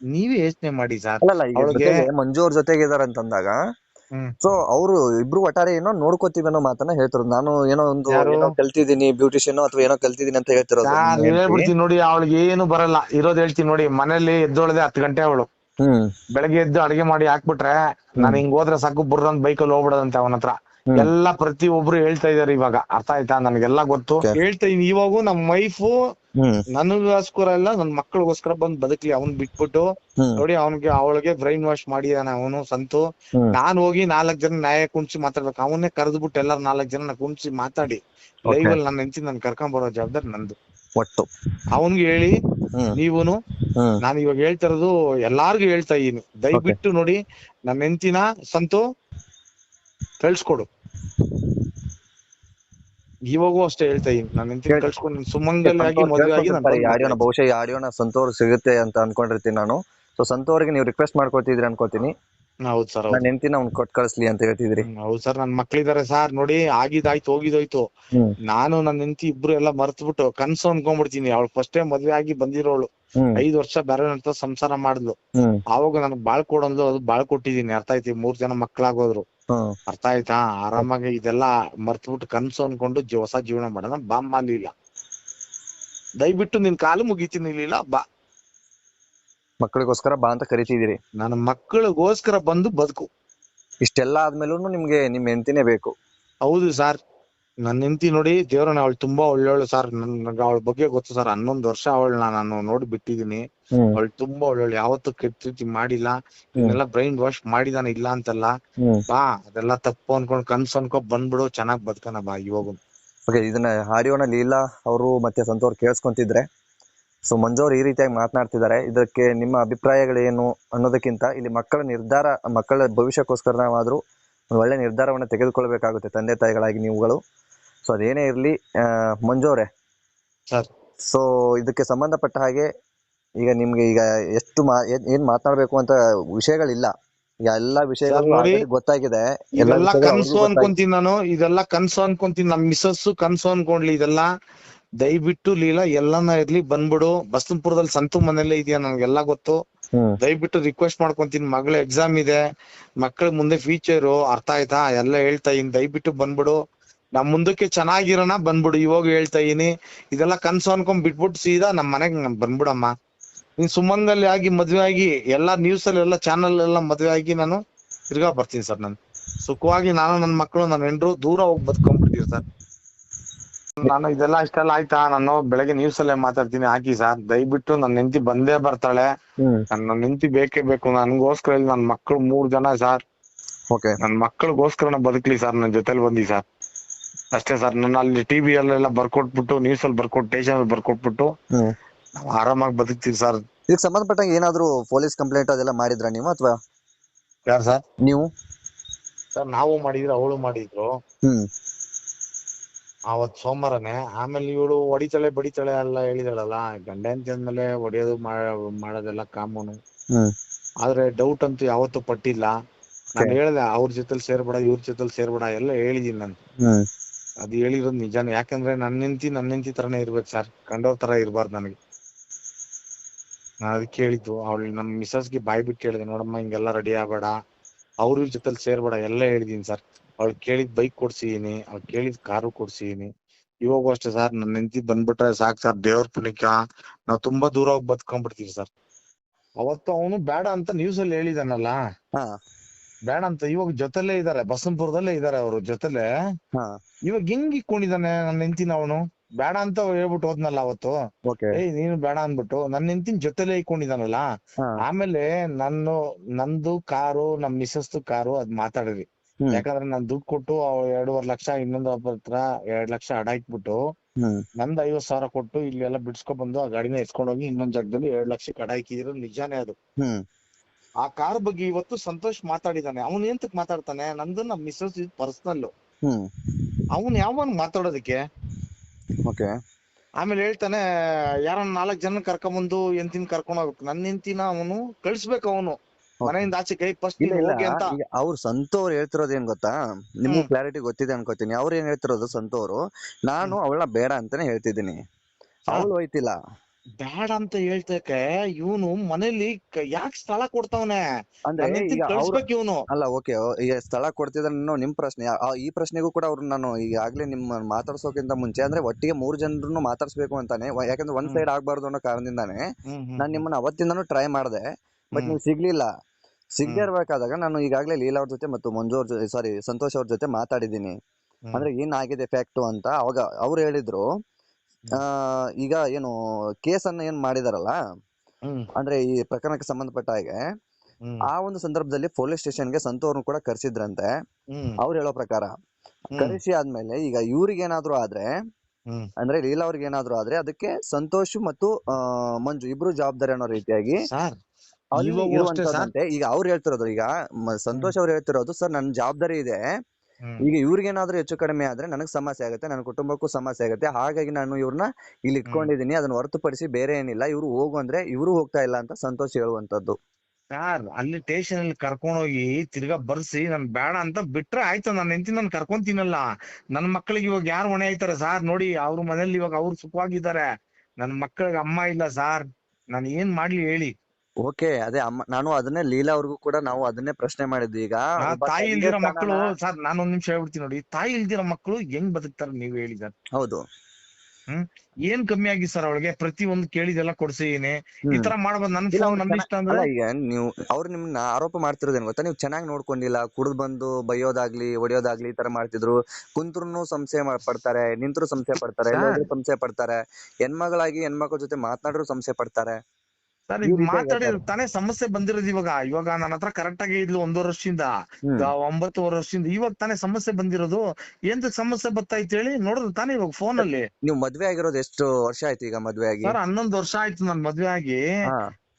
ನೀವೇ ಯೋಚನೆ ಮಾಡಿ ಸರ್ ಅಲ್ಲಲ್ಲ ಈಗ ಅವ್ಳಿಗೆ- ಜೊತೆಗೆ ಮಂಜು ಅವ್ರ ಜೊತೆಗೆ ಇದಾರೆ ಅಂತಂದಾಗ ಹ್ಮ್. ಸೊ ಅವರು ಇಬ್ರು ಒಟ್ಟಾರೆ ಏನೋ ನೋಡ್ಕೋತೀವಿ ಅನ್ನೋ ಮಾತನ್ನ ಹೇಳ್ತಿರೋದು. ನಾನು ಏನೋ ಒಂದು ಯಾರು? ಏನೋ ಕಲ್ತಿದ್ದೀನಿ ಬ್ಯೂಟಿಷಿಯನ್ ಅಥವಾ ಏನೋ ಕಲ್ತಿದೀನಿ ಅಂತ ಹೇಳ್ತಿರೋದು. ಹೇಳ್ಬಿಡ್ತೀನಿ ನೋಡಿ ಅವಳಿಗೆ ಏನು ಬರಲ್ಲ. ಇರೋದ್ ಹೇಳ್ತೀನಿ ನೋಡಿ ಮನೇಲಿ ಎದ್ದೊಳದೆ ಹತ್ತು ಗಂಟೆ ಅವಳು. ಹ್ಮ್. ಬೆಳಗ್ಗೆ ಎದ್ದು ಅಡಿಗೆ ಮಾಡಿ ಹಾಕ್ಬಿಟ್ರೆ ನಾನು ಹಿಂಗ್ ಹೋದ್ರೆ ಸಾಕು ಬುರ್ರಂದ್ ಬೈಕಲ್ಲಿ ಹೋಗ್ಬಿಡದಂತೆ ಅವನ ಹತ್ರ. ಎಲ್ಲ ಪ್ರತಿ ಒಬ್ರು ಹೇಳ್ತಾ ಇದಾರೆ ಇವಾಗ. ಅರ್ಥ ಆಯ್ತಾ? ನನಗೆಲ್ಲಾ ಗೊತ್ತು. Okay. ಹೇಳ್ತಾ ಇದೀನಿ ಇವಾಗೂ ನಮ್ ವೈಫು ನನಗೋಸ್ಕರ ಅಲ್ಲ ನನ್ ಮಕ್ಕಳಿಗೋಸ್ಕರ ಬಂದ್ ಬದುಕ್ಲಿ. ಅವ್ನ್ ಬಿಟ್ಬಿಟ್ಟು ನೋಡಿ ಅವನಿಗೆ ಅವಳಿಗೆ ಬ್ರೈನ್ ವಾಶ್ ಮಾಡಿದಾನೆ ಅವನು ಸಂತು. ನಾನ್ ಹೋಗಿ ನಾಲ್ಕ್ ಜನ ನ್ಯಾಯ ಕುಣ್ಸಿ ಮಾತಾಡ್ಬೇಕು. ಅವನ್ನೇ ಕರೆದ್ಬಿಟ್ಟು ಎಲ್ಲಾರು ನಾಲ್ಕ್ ಜನ ಕುಣ್ಸಿ ಮಾತಾಡಿ. ಲೈವ್ ಅಲ್ಲಿ ನನ್ನ ಹೆಂಚಿ ನನ್ ಕರ್ಕೊಂಡ್ ಬರೋ ಜವಾಬ್ದಾರಿ ನಂದು. ಒಟ್ಟು. ಅವನ್ಗೆ ಹೇಳಿ ನೀವುನು ನಾನು ಇವಾಗ ಹೇಳ್ತಿರೋದು ಎಲ್ಲಾರ್ಗು ಹೇಳ್ತಾ ಇದೀನಿ ದಯವಿಟ್ಟು ನೋಡಿ ನನ್ನ ಹೆಂಡತಿನ ಸಂತು ಕಳ್ಸ್ಕೊಡು. ಇವಾಗೂ ಅಷ್ಟೇ ಹೇಳ್ತಾ ಇದೀನಿ. ಹೇಳ್- ಕಳ್ಸ್ಕೊಂಡು ಸುಮಂಗಲಿ ಆಗಿ ಮದುವೆ ಆಗಿ ನಾನು ಈ ಆಡಿಯೋನ ಬಹುಶಃ ಈ ಆಡಿಯೋನ ಸಂತೋರ್ ಸಿಗುತ್ತೆ ಅಂತ ಅನ್ಕೊಂಡಿರ್ತೀನಿ ನಾನು. ಸೊ ಸಂತೋರ್ಗೆ ನೀವು ರಿಕ್ವೆಸ್ಟ್ ಮಾಡ್ಕೊತಿದ್ರಿ ಅನ್ಕೋತೀನಿ ಹೌದು ಸರ್ ನನ್ನ ಹೆಂಡತಿನ ಅವ್ನ್ ಕೊಟ್ ಕಳಿಸ್ಲಿ ಅಂತ ಹೇಳ್ತಿದ್ರಿ. ಹೌದು ಸರ್ ನನ್ ಮಕ್ಳಿದಾರೆ ಸರ್ ನೋಡಿ ಆಗಿದಾಯ್ತು ಹೋಗಿದೋಯ್ತು. ಹ್ಮ್. ನಾನು ನನ್ನ ಹೆಂಡತಿ ಇಬ್ರು ಎಲ್ಲ ಮರ್ತ್ಬಿಟ್ಟು ಕನ್ಸು ಅನ್ಕೊಂಡ್ಬಿಡ್ತೀನಿ. ಅವಳು ಫಸ್ಟ್ ಟೈಮ್ ಮದ್ವೆ ಆಗಿ ಬಂದಿರೋಳು. ಹ್ಮ್. ಐದ್ ವರ್ಷ ಬೇರೆ ಅಂತ ಸಂಸಾರ ಮಾಡಿದ್ಲು. ಅವಾಗ ನನ್ಗ್ ಬಾಳ್ ಕೊಡಂದ್ಲು ಅದು ಬಾಳ್ ಕೊಟ್ಟಿದೀನಿ ಅರ್ಥ ಐತಿ ಮೂರ್ ಜನ ಮಕ್ಳಾಗೋದ್ರು. ಹ್ಮ್ ಅರ್ಥ ಆಯ್ತಾ? ಆರಾಮಾಗಿ ಇದೆಲ್ಲ ಮರ್ತ್ಬಿಟ್ಟು ಕನ್ಸು ಅನ್ಕೊಂಡು ಹೊಸ ಜೀವನ ಮಾಡೋಣ. ಬಾ ಮಾಲಿಲ್ಲ. ದಯವಿಟ್ಟು ನಿನ್ ಕಾಲು ಮುಗಿತೀನಿ ಇಲ್ಲ ಬಾ. ಮಕ್ಕಳಿಗೋಸ್ಕರ ಬಾ ಅಂತ ಕರಿತಿದ್ದೀರಿ. ನನ್ನ ಮಕ್ಕಳಿಗೋಸ್ಕರ ಬಂದು ಬದುಕು. ಇಷ್ಟೆಲ್ಲ ಆದ್ಮೇಲೂ ನಿಮ್ಗೆ ನಿಮ್ ಹೆಂಡತಿನೇ ಬೇಕು. ಹೌದು ಸರ್. ನನ್ನ ಹೆಂಡತಿ ನೋಡಿ ದೇವ್ರನ್ನ ಅವಳು ತುಂಬಾ ಒಳ್ಳೊಳ್ಳೆ ಸರ್. ನನ್ಗೆ ಅವಳ ಬಗ್ಗೆ ಗೊತ್ತು ಸರ್. ಹನ್ನೊಂದು ವರ್ಷ ಅವಳನ್ನ ನಾನು ನೋಡಿ ಬಿಟ್ಟಿದೀನಿ ಹ್ಮ್. ಅವಳು ತುಂಬಾ ಒಳ್ಳೊಳ್ಳೆ ಯಾವತ್ತೂ ಕೆಟ್ಟ ರೀತಿ ಮಾಡಿಲ್ಲ. ಇದನ್ನೆಲ್ಲ ಬ್ರೈನ್ ವಾಶ್ ಮಾಡಿದಾನ ಇಲ್ಲ ಅಂತಲ್ಲ. ಬಾ ಅದೆಲ್ಲ ತಪ್ಪು ಅನ್ಕೊಂಡ್ ಕನ್ಸು ಅನ್ಕೊ ಬಂದ್ಬಿಡು ಚೆನ್ನಾಗ್ ಬದುಕನ ಬಾ ಇವಾಗ. ಓಕೆ ಇದನ್ನ ಆಡಿಯೋನ ಲೀಲಾ. ಅವರು ಮತ್ತೆ ಸಂತೋರ್ ಕೇಳಿಸ್ಕೊಂತಿದ್ರೆ. ಸೊ ಮಂಜು ಅವ್ರು ಈ ರೀತಿಯಾಗಿ ಮಾತನಾಡ್ತಿದ್ದಾರೆ. ಇದಕ್ಕೆ ನಿಮ್ಮ ಅಭಿಪ್ರಾಯಗಳೇನು ಅನ್ನೋದಕ್ಕಿಂತ ಇಲ್ಲಿ ಮಕ್ಕಳ ನಿರ್ಧಾರ ಮಕ್ಕಳ ಭವಿಷ್ಯಕ್ಕೋಸ್ಕರ ನಾವಾದರೂ ಒಂದು ಒಳ್ಳೆ ನಿರ್ಧಾರವನ್ನು ತೆಗೆದುಕೊಳ್ಬೇಕಾಗುತ್ತೆ ತಂದೆ ತಾಯಿಗಳಾಗಿ ನೀವುಗಳು. ಸೊ ಅದೇನೇ ಇರಲಿ ಮಂಜು ಅವರೇ ಸೊ ಇದಕ್ಕೆ ಸಂಬಂಧಪಟ್ಟ ಹಾಗೆ ಈಗ ನಿಮ್ಗೆ ಈಗ ಎಷ್ಟು ಮಾ ಏನ್- ಮಾತನಾಡ್ಬೇಕು ಅಂತ ವಿಷಯಗಳಿಲ್ಲ. ಎಲ್ಲ ಎಲ್ಲಾ ವಿಷಯಗಳು ಗೊತ್ತಾಗಿದೆ. ಇದೆಲ್ಲ ಕನ್ಸು ಅನ್ಕೊಂತೀನಿ ನಾನು. ಇದೆಲ್ಲ ಕನ್ಸು ಅನ್ಕೊಂತೀನಿ. ನಮ್ ಮಿಸಸ್ ಕನ್ಸು ಅನ್ಕೊಂಡ್ಲಿ ಇದೆಲ್ಲ. ದಯವಿಟ್ಟು ಲೀಲಾ ಎಲ್ಲಾನ ಇರ್ಲಿ ಬಂದ್ಬಿಡು. ಬಸಂಪುರದಲ್ಲಿ ಸಂತು ಮನೆಯಲ್ಲೇ ಇದೆಯಾ ನನ್ಗೆಲ್ಲ ಗೊತ್ತು. ದಯವಿಟ್ಟು ರಿಕ್ವೆಸ್ಟ್ ಮಾಡ್ಕೊಂತೀನಿ. ಮಗಳ ಎಕ್ಸಾಮ್ ಇದೆ. ಮಕ್ಕಳ ಮುಂದೆ ಫ್ಯೂಚರ್ ಅರ್ಥ ಆಯ್ತಾ? ಎಲ್ಲ ಹೇಳ್ತಾ ಇದೀನಿ ದಯವಿಟ್ಟು ಬಂದ್ಬಿಡು. ನಮ್ ಮುಂದಕ್ಕೆ ಚೆನ್ನಾಗಿರೋಣ ಬಂದ್ಬಿಡು. ಇವಾಗ ಹೇಳ್ತಾ ಇದೀನಿ ಇದೆಲ್ಲ ಕನ್ಸು ಅನ್ಕೊಂಡ್ ಬಿಟ್ಬಿಟ್ಟು ಸೀದಾ ನಮ್ ಮನೆಗೆ ಬಂದ್ಬಿಡಮ್ಮ. ನೀನ್ ಸುಮಂಗಲ್ಲಿ ಆಗಿ ಮದ್ವೆ ಆಗಿ ಎಲ್ಲಾ ನ್ಯೂಸ್ ಅಲ್ಲಿ ಎಲ್ಲ ಚಾನಲ್ ಎಲ್ಲ ಮದ್ವೆ ಆಗಿ ನಾನು ತಿರ್ಗಾ ಬರ್ತೀನಿ ಸರ್ ನಾನು. ಸುಖವಾಗಿ ನಾನು ನನ್ನ ಮಕ್ಕಳು ನನ್ನ ಹೆಂಡ್ರು ದೂರ ಹೋಗಿ ಬದುಕೊಂಡ್ಬಿಡ್ತೀವಿ ಸರ್. ನಾನು ಇದೆಲ್ಲ ಅಷ್ಟೆಲ್ಲ ಆಯ್ತಾ? ನಾನು ಬೆಳಗ್ಗೆ ನ್ಯೂಸ್ ಅಲ್ಲೇ ಮಾತಾಡ್ತೀನಿ. ಹಾಕಿ ಸರ್. ದಯವಿಟ್ಟು ನನ್ನ ಹೆಂಡತಿ ಬಂದೇ ಬರ್ತಾಳೆ. ನನ್ನ ಹೆಂಡತಿ ಬೇಕೇ ಬೇಕು. ನನ್ಗೋಸ್ಕರ ಇಲ್ಲಿ. ನನ್ನ ಮಕ್ಕಳು ಮೂರ್ ಜನ ಸರ್. ಓಕೆ. ನನ್ನ ಮಕ್ಕಳಿಗೋಸ್ಕರ ಬದುಕ್ಲಿ ಸರ್. ನನ್ನ ಜೊತೆಲಿ ಬಂದಿ ಸರ್. ಅಷ್ಟೇ ಸರ್. ನನ್ನ ಅಲ್ಲಿ ಟಿವಿ ಅಲ್ಲೆಲ್ಲ ಬರ್ಕೊಟ್ಬಿಟ್ಟು ನ್ಯೂಸ್ ಅಲ್ಲಿ ಬರ್ಕೊಟ್ಟು ಟೇಷನ್ ಅಲ್ಲಿ ಬರ್ಕೊಟ್ಬಿಟ್ಟು ನಾವು ಆರಾಮಾಗಿ ಬದುಕ್ತೀವಿ ಸರ್. ಇದಕ್ಕೆ ಸಂಬಂಧಪಟ್ಟಂಗೆ ಏನಾದ್ರು ಪೊಲೀಸ್ ಕಂಪ್ಲೇಂಟ್ ಅದೆಲ್ಲ ಮಾಡಿದ್ರಾ ನೀವು ಅಥವಾ? ಯಾರು ಸರ್? ನೀವು? ಸರ್ ನಾವು ಮಾಡಿದ್ರು ಅವಳು ಮಾಡಿದ್ರು. ಹ್ಮ್. ಅವತ್ ಸೋಮವಾರನೆ ಆಮೇಲೆ ಇವಳು ಹೊಡಿತಾಳೆ ಬಡಿತಾಳೆ ಎಲ್ಲ ಹೇಳಿದಾಳಲ್ಲ ಗಂಡ ಹೆಂಡತಿ ಅಂದ್ಮೇಲೆ ಹೊಡಿಯೋದು ಮಾಡೋದೆಲ್ಲ ಕಾಮೂನು. ಆದ್ರೆ ಡೌಟ್ ಅಂತೂ ಯಾವತ್ತೂ ಪಟ್ಟಿಲ್ಲ. ನಾನು ಹೇಳ್ದೆ ಅವ್ರ ಜೊತೆಲಿ ಸೇರ್ಬೇಡ ಇವ್ರ ಜೊತೆಲಿ ಸೇರ್ಬೇಡ ಎಲ್ಲ ಹೇಳಿದೀನಿ ನಾನು. ಅದ್ ಅದು ಹೇಳಿರೋದು ನಿಜಾನೇ. ಯಾಕಂದ್ರೆ ನನ್ನ ಹೆಂಡತಿ ನನ್ನ ಹೆಂಡತಿ ತರನೇ ಇರ್ಬೇಕು ಸರ್. ಕಂಡೋರ್ ತರ ಇರ್ಬಾರ್ದು ನನಗೆ. ನಾನು ಅದಕ್ಕೆ ಹೇಳಿದ್ದು ಅವಳು ನಮ್ಮ ಮಿಸಸ್ಗೆ ಬಾಯ್ ಬಿಟ್ಟು ಹೇಳಿದೆ ನೋಡಮ್ಮ ಹಿಂಗೆಲ್ಲ ರೆಡಿ ಆಗ್ಬೇಡ. ಅವ್ರ ಇವ್ರ ಜೊತೆಲಿ ಸೇರ್ಬೇಡ ಎಲ್ಲ ಹೇಳಿದೀನಿ ಸರ್. ಅವಳು ಕೇಳಿದ್ ಬೈಕ್ ಕೊಡ್ಸಿದೀನಿ ಅವ್ಳು ಕೇಳಿದ್ ಕಾರು ಕೊಡ್ಸಿದೀನಿ. ಇವಾಗೂ ಅಷ್ಟೇ ಸರ್ ನನ್ನ ಹೆಂಡತಿ ಬಂದ್ಬಿಟ್ರೆ ಸಾಕ್ ಸರ್ ದೇವ್ರ ಪುಣ್ಯಕ್ಕ. ನಾವ್ ತುಂಬಾ ದೂರ ಹೋಗಿ ಬದ್ಕೊಂಡ್ಬಿಡ್ತೀವಿ ಸರ್ ಅವತ್ತು ಅವನು ಬೇಡ ಅಂತ ನ್ಯೂಸ್ ಅಲ್ಲಿ ಹೇಳಿದಾನಲ್ಲ? ಹಾ. ಬೇಡ ಅಂತ ಇವಾಗ ಜೊತೆಲೇ ಇದಾರೆ ಬಸಂಪುರದಲ್ಲೇ ಇದಾರೆ ಅವರು ಜೊತೆಲೆ ಹಾ. ಇವಾಗ ಹೆಂಗ್ ಇಕ್ಕೊಂಡಿದಾನೆ ನನ್ನ ಹೆಂಡತಿನ ಅವನು? ಬೇಡ ಅಂತ ಹೇಳ್ಬಿಟ್ಟು ಹೋದ್ನಲ್ಲ ಅವತ್ತು? ಓಕೆ. ಏಯ್ ನೀನು ಬೇಡ ಅನ್ಬಿಟ್ಟು ನನ್ನ ಹೆಂಡತಿನ ಜೊತೆಲೆ ಇಕ್ಕೊಂಡಿದಾನಲ್ಲ ಹಾ. ಆಮೇಲೆ ನನ್ನ ನಂದು ಕಾರು ನಮ್ ಮಿಸ್ಸಸ್ ಕಾರು ಅದ್ ಹ್ಮ್ ಯಾಕಂದ್ರೆ ನಾನ್ ದುಡ್ಡು ಕೊಟ್ಟು ಎರಡೂವರೆ ಲಕ್ಷ ಇನ್ನೊಂದು ಒಬ್ಬರ ಹತ್ರ ಎರಡ್ ಲಕ್ಷ ಅಡ ಇಟ್ಬಿಟ್ಟು ನಂದ್ ಐವತ್ ಸಾವಿರ ಕೊಟ್ಟು ಇಲ್ಲಿ ಎಲ್ಲ ಬಿಡ್ಸ್ಕೊಂಡ್ ಬಂದು ಆ ಗಾಡಿನ ಎತ್ಕೊಂಡ್ ಹೋಗಿ ಇನ್ನೊಂದ್ ಜಾಗದಲ್ಲಿ ಎರಡ್ ಲಕ್ಷಕ್ಕೆ ಅಡ ಹಾಕಿದ್ರು ನಿಜಾನೇ ಅದು. ಆ ಕಾರ್ ಬಗ್ಗೆ ಇವತ್ತು ಸಂತೋಷ್ ಮಾತಾಡಿದಾನೆ. ಅವನ್ ಎಂತಕ್ ಮಾತಾಡ್ತಾನೆ? ನಂದು ನಮ್ ಇದು ಪರ್ಸನಲ್ ಅವನ್ ಯಾವನ್ ಮಾತಾಡೋದಕ್ಕೆ? ಓಕೆ. ಆಮೇಲೆ ಹೇಳ್ತಾನೆ ಯಾರನ್ನ ನಾಲ್ಕ್ ಜನ ಕರ್ಕೊಂಬಂದು ಎಂತಿನ ಕರ್ಕೊಂಡ್ ಹೋಗ್ಬೇಕು. ನನ್ನ ಎಂತಿನ ಅವನು ಕಳ್ಸ್ಬೇಕು ಅವನು. ಮನೆಯಿಂದ ಆಚೆ ಕೈ ಫಸ್ಟ್ ಇಲ್ಲ ಇಲ್ಲ. ಹೋಗಿ ಅಂತ. ಈಗ ಅವ್ರು ಸಂತು ಅವ್ರು ಹೇಳ್ತಿರೋದು ಏನ್ ಗೊತ್ತಾ? ನಿಮ್ಗೂ ಕ್ಲಾರಿಟಿ ಗೊತ್ತಿದೆ ಅನ್ಕೋತೀನಿ. ಅವ್ರು ಏನ್ ಹೇಳ್ತಿರೋದು ಸಂತೋರು? ಅವರು ನಾನು ಅವಳ ಬೇಡ ಅಂತಾನೆ ಹೇಳ್ತಿದ್ದೀನಿ. ಅವಳು ಹೋಯ್ತಿಲ್ಲ. ಬೇಡ ಅಂತ ಹೇಳ್ತಕ್ಕೆ ಇವನು ಮನೇಲಿ ಯಾಕೆ ಸ್ಥಳ ಕೊಡ್ತಾವನೆ? ಅಂದ್ರೆ ಈಗ ಅವ್ರು ಕಳ್ಸ್ಬೇಕು ಇವನು. ಅಲ್ಲ ಓಕೆ. ಈಗ ಸ್ಥಳ ಕೊಡ್ತಿದ್ರೆ ಇನ್ನೂ ನಿಮ್ ಪ್ರಶ್ನೆ. ಆ- ಈ ಪ್ರಶ್ನೆಗೂ ಕೂಡ ಅವ್ರು ನಾನು ಈಗಾಗ್ಲೇ ನಿಮ್ಮ ಮಾತಾಡ್ಸೋಕ್ಕಿಂತ ಮುಂಚೆ ಅಂದ್ರೆ ಒಟ್ಟಿಗೆ ಮೂರ್ ಜನರನ್ನು ಮಾತಾಡ್ಸ್ಬೇಕು ಅಂತಾನೆ. ವ- ಯಾಕಂದ್ರೆ ಒಂದ್ ಸೈಡ್ ಆಗ್ಬಾರ್ದು ಅನ್ನೋ ಕಾರಣದಿಂದಾನೆ ನಾನ್ ನಿಮ್ಮನ್ನ ಅವತ್ತಿಂದಾನು ಟ್ರೈ ಮಾಡಿದೆ. ಬಟ್. ನೀವು ಸಿಗ್ಲಿಲ್ಲ. ಸಿಗದೆ. ಇರ್ಬೇಕಾದಾಗ ನಾನು ಈಗಾಗಲೇ ಲೀಲಾ ಅವ್ರ ಜೊತೆ ಮತ್ತು ಮಂಜು ಅವ್ರ ಜೊತೆ ಸಾರಿ ಸಂತೋಷ್ ಅವ್ರ ಜೊತೆ ಮಾತಾಡಿದ್ದೀನಿ. ಅಂದ್ರೆ ಏನಾಗಿದೆ ಫ್ಯಾಕ್ಟು ಅಂತ ಅವಾಗ ಅವ್ರು ಹೇಳಿದ್ರು ಆ ಈಗ ಏನು ಕೇಸನ್ನ ಏನ್ ಮಾಡಿದಾರಲ್ಲ ಅಂದ್ರೆ ಈ ಪ್ರಕರಣಕ್ಕೆ ಸಂಬಂಧಪಟ್ಟ ಹಾಗೆ ಆ ಒಂದು ಸಂದರ್ಭದಲ್ಲಿ ಪೊಲೀಸ್ ಸ್ಟೇಷನ್ಗೆ ಸಂತು ಅವ್ರನ್ನ ಕೂಡ ಕರೆಸಿದ್ರಂತೆ. ಅವ್ರು ಹೇಳೋ ಪ್ರಕಾರ. ಕರೆಸಿ ಆದ್ಮೇಲೆ ಈಗ ಇವ್ರಿಗೆ ಏನಾದ್ರು ಆದ್ರೆ ಅಂದ್ರೆ ಲೀಲಾ ಅವ್ರಿಗೆ ಏನಾದ್ರು ಆದ್ರೆ ಅದಕ್ಕೆ ಸಂತೋಷ್ ಮತ್ತು ಆ, ಮಂಜು ಇಬ್ರು ಜವಾಬ್ದಾರಿ ಅನ್ನೋ ರೀತಿಯಾಗಿ ಸರ್. ಈಗ ಅವ್ರು ಹೇಳ್ತಿರೋದು ಈಗ ಸಂತೋಷ್ ಅವ್ರು ಹೇಳ್ತಿರೋದು ಸರ್ ನನ್ ಜವಾಬ್ದಾರಿ ಇದೆ. ಈಗ ಇವ್ರಿಗೇನಾದ್ರೂ ಹೆಚ್ಚು ಕಡಿಮೆ ಆದ್ರೆ ನನಗ್ ಸಮಸ್ಯೆ ಆಗುತ್ತೆ ನನ್ನ ಕುಟುಂಬಕ್ಕೂ ಸಮಸ್ಯೆ ಆಗುತ್ತೆ. ಹಾಗಾಗಿ ನಾನು ಇವ್ರನ್ನ ಇಲ್ಲಿ ಇಟ್ಕೊಂಡಿದೀನಿ ಅದನ್ನ ಹೊರತುಪಡಿಸಿ ಬೇರೆ ಏನಿಲ್ಲ. ಇವ್ರು ಹೋಗು ಅಂದ್ರೆ ಇವ್ರು ಹೋಗ್ತಾ ಇಲ್ಲ ಅಂತ ಸಂತೋಷ್ ಹೇಳುವಂತದ್ದು ಸರ್ ಅಲ್ಲಿ ಸ್ಟೇಷನ್ ಅಲ್ಲಿ ಕರ್ಕೊಂಡೋಗಿ ತಿರ್ಗಾ ಬರ್ಸಿ ನನ್ ಬೇಡ ಅಂತ ಬಿಟ್ರೆ ಆಯ್ತು. ನನ್ನ ಹೆಂಡತಿ ನಾನು ಕರ್ಕೊಂತೀನಲ್ಲ ನನ್ ಮಕ್ಕಳಿಗೆ ಇವಾಗ ಯಾರು ಹೊಣೆ ಆಯ್ತಾರೆ ಸಾರ್? ನೋಡಿ ಅವ್ರ ಮನೇಲಿ ಇವಾಗ ಅವ್ರು ಸುಖವಾಗಿದ್ದಾರೆ. ನನ್ ಮಕ್ಕಳಿಗೆ ಅಮ್ಮ ಇಲ್ಲ ಸಾರ್. ನಾನು ಏನ್ ಮಾಡ್ಲಿ ಹೇಳಿ. ಓಕೆ ಅದೇ ಅಮ್ಮ ನಾನು ಅದನ್ನೇ ಲೀಲಾ ಅವ್ರಿಗೂ ಕೂಡ ನಾವು ಅದನ್ನೇ ಪ್ರಶ್ನೆ ಮಾಡಿದ್ವಿ. ಈಗ ಆ ಒಬ್ಬ ತಾಯಿ ತಂದೆ ಇಲ್ದಿರೋ ಮಕ್ಕಳು ಸರ್ ನಾನು ಒಂದ್ ನಿಮಿಷ ಹೇಳ್ಬಿಡ್ತೀನಿ ನೋಡಿ. ತಾಯಿ ಇಲ್ದಿರೋ ಮಕ್ಕಳು ಹೆಂಗ್ ಬದುಕ್ತಾರೆ ನೀವ್ ಹೇಳಿ ಸರ್? ಹೌದು. ಏನ್ ಕಮ್ಮಿ ಆಗಿ ಸರ್ ಅವಳಿಗೆ? ಪ್ರತಿ ಒಂದು ಕೇಳಿದೆಲ್ಲ ಕೊಡ್ಸಿದೀನಿ ಈ ಹ್ಮ್. ತರ ಮಾಡ್ಬೋದು ನನ್ ಇಲ್ಲ, ಫೋನ್ ಅವ್ರು ನನ್ ಇಷ್ಟ ಅಂದ್ರೆ? ಅಲ್ಲ ಈಗ ನೀವು ಅವ್ರು ನಿಮ್ನ ಆರೋಪ ಮಾಡ್ತಿರೋದೇನ್ ಗೊತ್ತಾ? ನೀವು ಚೆನ್ನಾಗಿ ನೋಡ್ಕೊಂಡಿಲ್ಲ ಕುಡ್ದು ಬಂದು ಬೈಯೋದಾಗ್ಲಿ ಹೊಡಿಯೋದಾಗ್ಲಿ ಈ ತರ ಮಾಡ್ತಿದ್ರು. ಕುಂತ್ರು ಸಂಶಯ ಪಡ್ತಾರೆ ನಿಂತ್ರು ಸಂಶಯ ಪಡ್ತಾರೆ. ಸಂಶಯ ಪಡ್ತಾರೆ. ಹೆಣ್ಮಗಳಾಗಿ ಹೆಣ್ಮಕ್ಳ ಜೊತೆ ಮಾತನಾಡ್ರು ಸಂಶಯ ಪಡ್ತಾರೆ. ಸರ್ ಈಗ ರೀತಿ ಮಾತಾಡಿ ತಾನೇ ಸಮಸ್ಯೆ ಬಂದಿರೋದು ಇವಾಗ. ಇವಾಗ ನನ್ನ ಹತ್ರ ಕರೆಕ್ಟ್ ಆಗಿ ಇದ್ಲು ಒಂದೂವರೆ ವರ್ಷದಿಂದ. ಒಂಬತ್ತೂವರೆ ವರ್ಷದಿಂದ. ಇವಾಗ ತಾನೇ ಸಮಸ್ಯೆ ಬಂದಿರೋದು. ಎಂತ ಸಮಸ್ಯೆ ಬತ್ತಾಯ್ತು ಹೇಳಿ ನೋಡಿದ್ರು ತಾನೇ ಇವಾಗ ಫೋನ್ ಅಲ್ಲಿ. ನೀವು ಮದ್ವೆ ಆಗಿರೋದು ಎಷ್ಟು ವರ್ಷ ಆಯ್ತು ಈಗ ಮದ್ವೆ ಆಗಿ? ಸರ್ ಹನ್ನೊಂದು ವರ್ಷ ಆಯ್ತು ನನ್ ಮದ್ವೆ ಆಗಿ.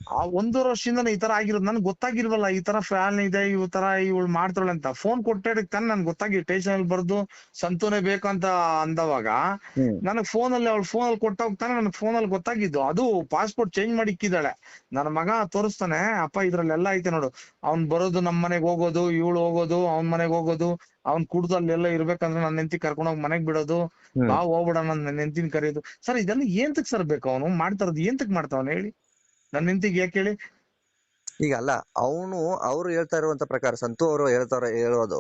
ಆ ಒಂದೂವರೆ ವರ್ಷದಿಂದ ಈ ತರ ಆಗಿರೋದು. ನನ್ಗೆ ಗೊತ್ತಾಗಿರ್ವಲ್ಲ ಈ ತರ ಫ್ಯಾನ್ ಇದೆ ಈ ತರ ಇವಳು ಮಾಡ್ತಾಳೆ ಅಂತ. ಫೋನ್ ಕೊಟ್ಟೆ ತಾನೇ ನನ್ಗೆ ಗೊತ್ತಾಗಿ ಟೇಷನ್ ಅಲ್ಲಿ ಬರ್ದು ಸಂತೂನೇ ಬೇಕು ಅಂತ ಅಂದವಾಗ ನನಗ್ ಫೋನ್ ಅಲ್ಲಿ ಅವಳು ಫೋನ್ ಅಲ್ಲಿ ಕೊಟ್ಟ ಹೋಗ್ತಾನೆ ನನ್ ಫೋನ್ ಅಲ್ಲಿ ಗೊತ್ತಾಗಿದ್ದು. ಅದು ಪಾಸ್ಪೋರ್ಟ್ ಚೇಂಜ್ ಮಾಡಿ ಇಕ್ಕಿದ್ದಾಳೆ. ನನ್ನ ಮಗ ತೋರಿಸ್ತಾನೆ ಅಪ್ಪ ಇದ್ರಲ್ಲೆಲ್ಲ ಐತೆ ನೋಡು. ಅವ್ನ್ ಬರೋದು ನಮ್ ಮನೆಗ್ ಹೋಗೋದು ಇವಳು ಹೋಗೋದು ಅವ್ನ್ ಮನೆಗ್ ಹೋಗೋದು. ಅವ್ನ್ ಕುಡ್ದು ಅಲ್ಲೆಲ್ಲ ಇರ್ಬೇಕಂದ್ರೆ ನನ್ನ ಹೆಂಡತಿ ಕರ್ಕೊಂಡ್ ಹೋಗಿ ಮನೆಗ್ ಬಿಡೋದು. ಬಾ ಹೋಗ್ಬಿಡ ನನ್ನ ಹೆಂಡತಿನ ಕರೆಯೋದು. ಸರ್ ಇದೆಲ್ಲ ಏಂತಕ್ ಸರ್ ಬೇಕು ಅವನು? ಮಾಡ್ತಾರದು ಏಂತಕ್ ಮಾಡ್ತಾವನ ಹೇಳಿ? ಹೆಂಡತಿಗೆ ಯಾಕೆ ಹೇಳಿ ಈಗ ಅಲ್ಲ ಅವನು ಅವ್ರು ಹೇಳ್ತಾ ಇರುವಂತ ಪ್ರಕಾರ ಸಂತು ಅವರು ಹೇಳ್ತಾರ ಹೇಳೋದು.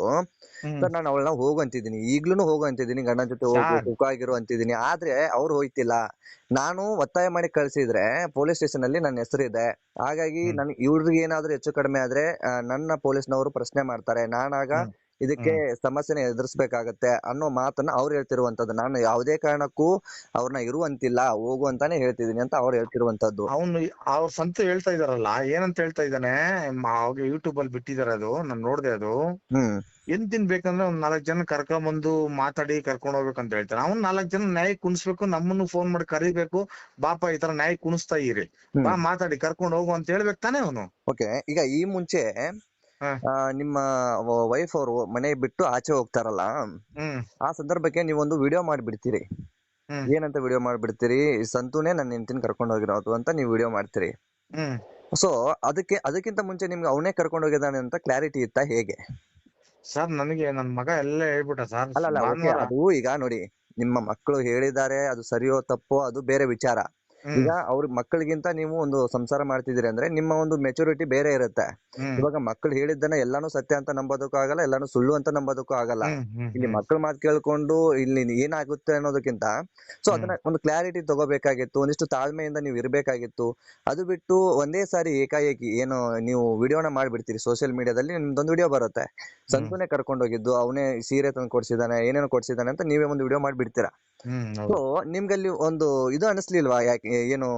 ಸರ್ ನಾನು ಅವಳನ್ನ ಹೋಗು ಅಂತಿದ್ದೀನಿ ಈಗ್ಲೂ ಹೋಗು ಅಂತಿದ್ದೀನಿ ಗಂಡನ ಜೊತೆ ಹೋಗು. ಸುಖ ಆಗಿರು ಅಂತಿದ್ದೀನಿ ಆದ್ರೆ ಅವ್ರು ಹೋಯ್ತಿಲ್ಲ ನಾನು ಒತ್ತಾಯ ಮಾಡಿ ಕಳ್ಸಿದ್ರೆ ಪೊಲೀಸ್ ಸ್ಟೇಷನ್ ಅಲ್ಲಿ ನನ್ನ ಹೆಸರು ಇದೆ ಹಾಗಾಗಿ. ನನ್ ಇವ್ರಿಗೆ ಏನಾದ್ರೂ ಹೆಚ್ಚು ಕಡಿಮೆ ಆದ್ರೆ ನನ್ನ ಪೊಲೀಸ್ನವರು ಪ್ರಶ್ನೆ ಮಾಡ್ತಾರೆ ನಾನಾಗ. ಇದಕ್ಕೆ ಸಮಸ್ಯೆನ ಎದುರಿಸಬೇಕಾಗುತ್ತೆ ಅನ್ನೋ ಮಾತನ್ನ ಅವ್ರು ಹೇಳ್ತಿರುವಂತದ್ದು ನಾನು ಯಾವುದೇ ಕಾರಣಕ್ಕೂ ಅವ್ರನ್ನ ಇರುವಂತಿಲ್ಲ ಹೋಗು ಅಂತಾನೆ ಹೇಳ್ತಿದೀನಿ ಅಂತ ಅವ್ರು ಹೇಳ್ತಿರುವಂತದ್ದು ಅವನು ಅವ್ರ ಸಂತ ಹೇಳ್ತಾ ಇದಾರಲ್ಲ ಏನಂತ ಹೇಳ್ತಾ ಇದ್ದಾನೆ ಅವಾಗ ಯೂಟ್ಯೂಬ್ ಅಲ್ಲಿ ಬಿಟ್ಟಿದಾರೆ ಅದು ನಾನು ನೋಡ್ದೆ ಅದು. ಹ್ಮ್. ದಿನ ಬೇಕಂದ್ರೆ ಒಂದ್ ನಾಲ್ಕ್ ಜನ ಕರ್ಕೊಂಬಂದು ಮಾತಾಡಿ ಕರ್ಕೊಂಡ್ ಹೋಗ್ಬೇಕಂತ ಹೇಳ್ತಾರೆ. ಅವ್ನ್ ನಾಲ್ಕ್ ಜನ ನ್ಯಾಯ ಕುಣಿಸ್ಬೇಕು ನಮ್ಮನ್ನು ಫೋನ್ ಮಾಡಿ ಕರಿಬೇಕು ಬಾಪ ಈ ತರ ನ್ಯಾಯ ಕುಣಿಸ್ತಾ ಇರಿ. ಬಾ ಮಾತಾಡಿ ಕರ್ಕೊಂಡ್ ಹೋಗು ಅಂತ ಹೇಳ್ಬೇಕು ತಾನೇ ಅವನು. ಓಕೆ ಈಗ ಈ ಮುಂಚೆ ನಿಮ್ಮ ವೈಫ್ ಅವರು ಮನೆ ಬಿಟ್ಟು ಆಚೆ ಹೋಗ್ತಾರಲ್ಲ? ಆ ಸಂದರ್ಭಕ್ಕೆ ನೀವೊಂದು ವಿಡಿಯೋ ಮಾಡ್ಬಿಡ್ತೀರಿ. ಏನಂತ ವಿಡಿಯೋ ಮಾಡ್ಬಿಡ್ತೀರಿ? ಸಂತೂನೇ ನನ್ನ ಹೆಂಡತಿನ ಕರ್ಕೊಂಡು ಹೋಗಿರೋದು ಅಂತ ನೀವು ವಿಡಿಯೋ ಮಾಡ್ತೀರಿ. ಸೊ ಅದಕ್ಕೆ ಅದಕ್ಕಿಂತ ಮುಂಚೆ ನಿಮ್ಗೆ ಅವನೇ ಕರ್ಕೊಂಡು ಹೋಗಿದ್ದಾನೆ ಅಂತ ಕ್ಲಾರಿಟಿ ಇತ್ತಾ ಹೇಗೆ? ಸರ್ ನನಗೆ ನನ್ನ ಮಗ ಎಲ್ಲ ಹೇಳ್ಬಿಟ್ಟ ಸರ್. ಅಲ್ಲ ಅಲ್ಲ ಅದು ಈಗ ನೋಡಿ ನಿಮ್ಮ ಮಕ್ಕಳು ಹೇಳಿದ್ದಾರೆ ಅದು ಸರಿಯೋ ತಪ್ಪೋ ಅದು ಬೇರೆ ವಿಚಾರ. ಈಗ ಅವ್ರ ಮಕ್ಕಳಿಗಿಂತ ನೀವು ಒಂದು ಸಂಸಾರ ಮಾಡ್ತಿದ್ದೀರಿ ಅಂದ್ರೆ ನಿಮ್ಮ ಒಂದು ಮೆಚುರಿಟಿ ಬೇರೆ ಇರುತ್ತೆ. ಇವಾಗ ಮಕ್ಕಳು ಹೇಳಿದ್ದನ್ನ ಎಲ್ಲಾನು ಸತ್ಯ ಅಂತ ನಂಬೋದಕ್ಕೂ ಆಗಲ್ಲ ಎಲ್ಲಾನು ಸುಳ್ಳು ಅಂತ ನಂಬೋದಕ್ಕೂ ಆಗಲ್ಲ. ಇಲ್ಲಿ ಮಕ್ಳ ಮಕ್ಕಳ ಮಾತು ಕೇಳ್ಕೊಂಡು ಇಲ್ಲಿ ಏನಾಗುತ್ತೆ ಅನ್ನೋದಕ್ಕಿಂತ ಸೊ ಅದನ್ನ ಒಂದು ಕ್ಲಾರಿಟಿ ತಗೋಬೇಕಾಗಿತ್ತು ಒಂದಿಷ್ಟು ತಾಳ್ಮೆಯಿಂದ ನೀವು ಇರ್ಬೇಕಾಗಿತ್ತು. ಅದು ಬಿಟ್ಟು ಒಂದೇ ಸಾರಿ ಏಕಾಏಕಿ ಏನು ನೀವು ವಿಡಿಯೋನ ಮಾಡ್ಬಿಡ್ತೀರಿ ಸೋಷಿಯಲ್ ಮೀಡಿಯಾದಲ್ಲಿ ನಿಮ್ದೊಂದು ವಿಡಿಯೋ ಬರುತ್ತೆ. ಸಂತೂನೇ ಕರ್ಕೊಂಡು ಹೋಗಿದ್ದು ಅವನೇ ಸೀರೆ ತಂದು ಕೊಡ್ಸಿದಾನೆ ಏನೇನೋ ಕೊಡ್ಸಿದಾನೆ ಅಂತ ನೀವೇ ಒಂದು ವಿಡಿಯೋ ಮಾಡ್ಬಿಡ್ತೀರಾ. ಸೊ ನಿಮ್ಗೆ ಅಲ್ಲಿ ಒಂದು ಇದು ಅನಿಸ್ಲಿಲ್ವಾ? ಯಾಕೆ ಏನು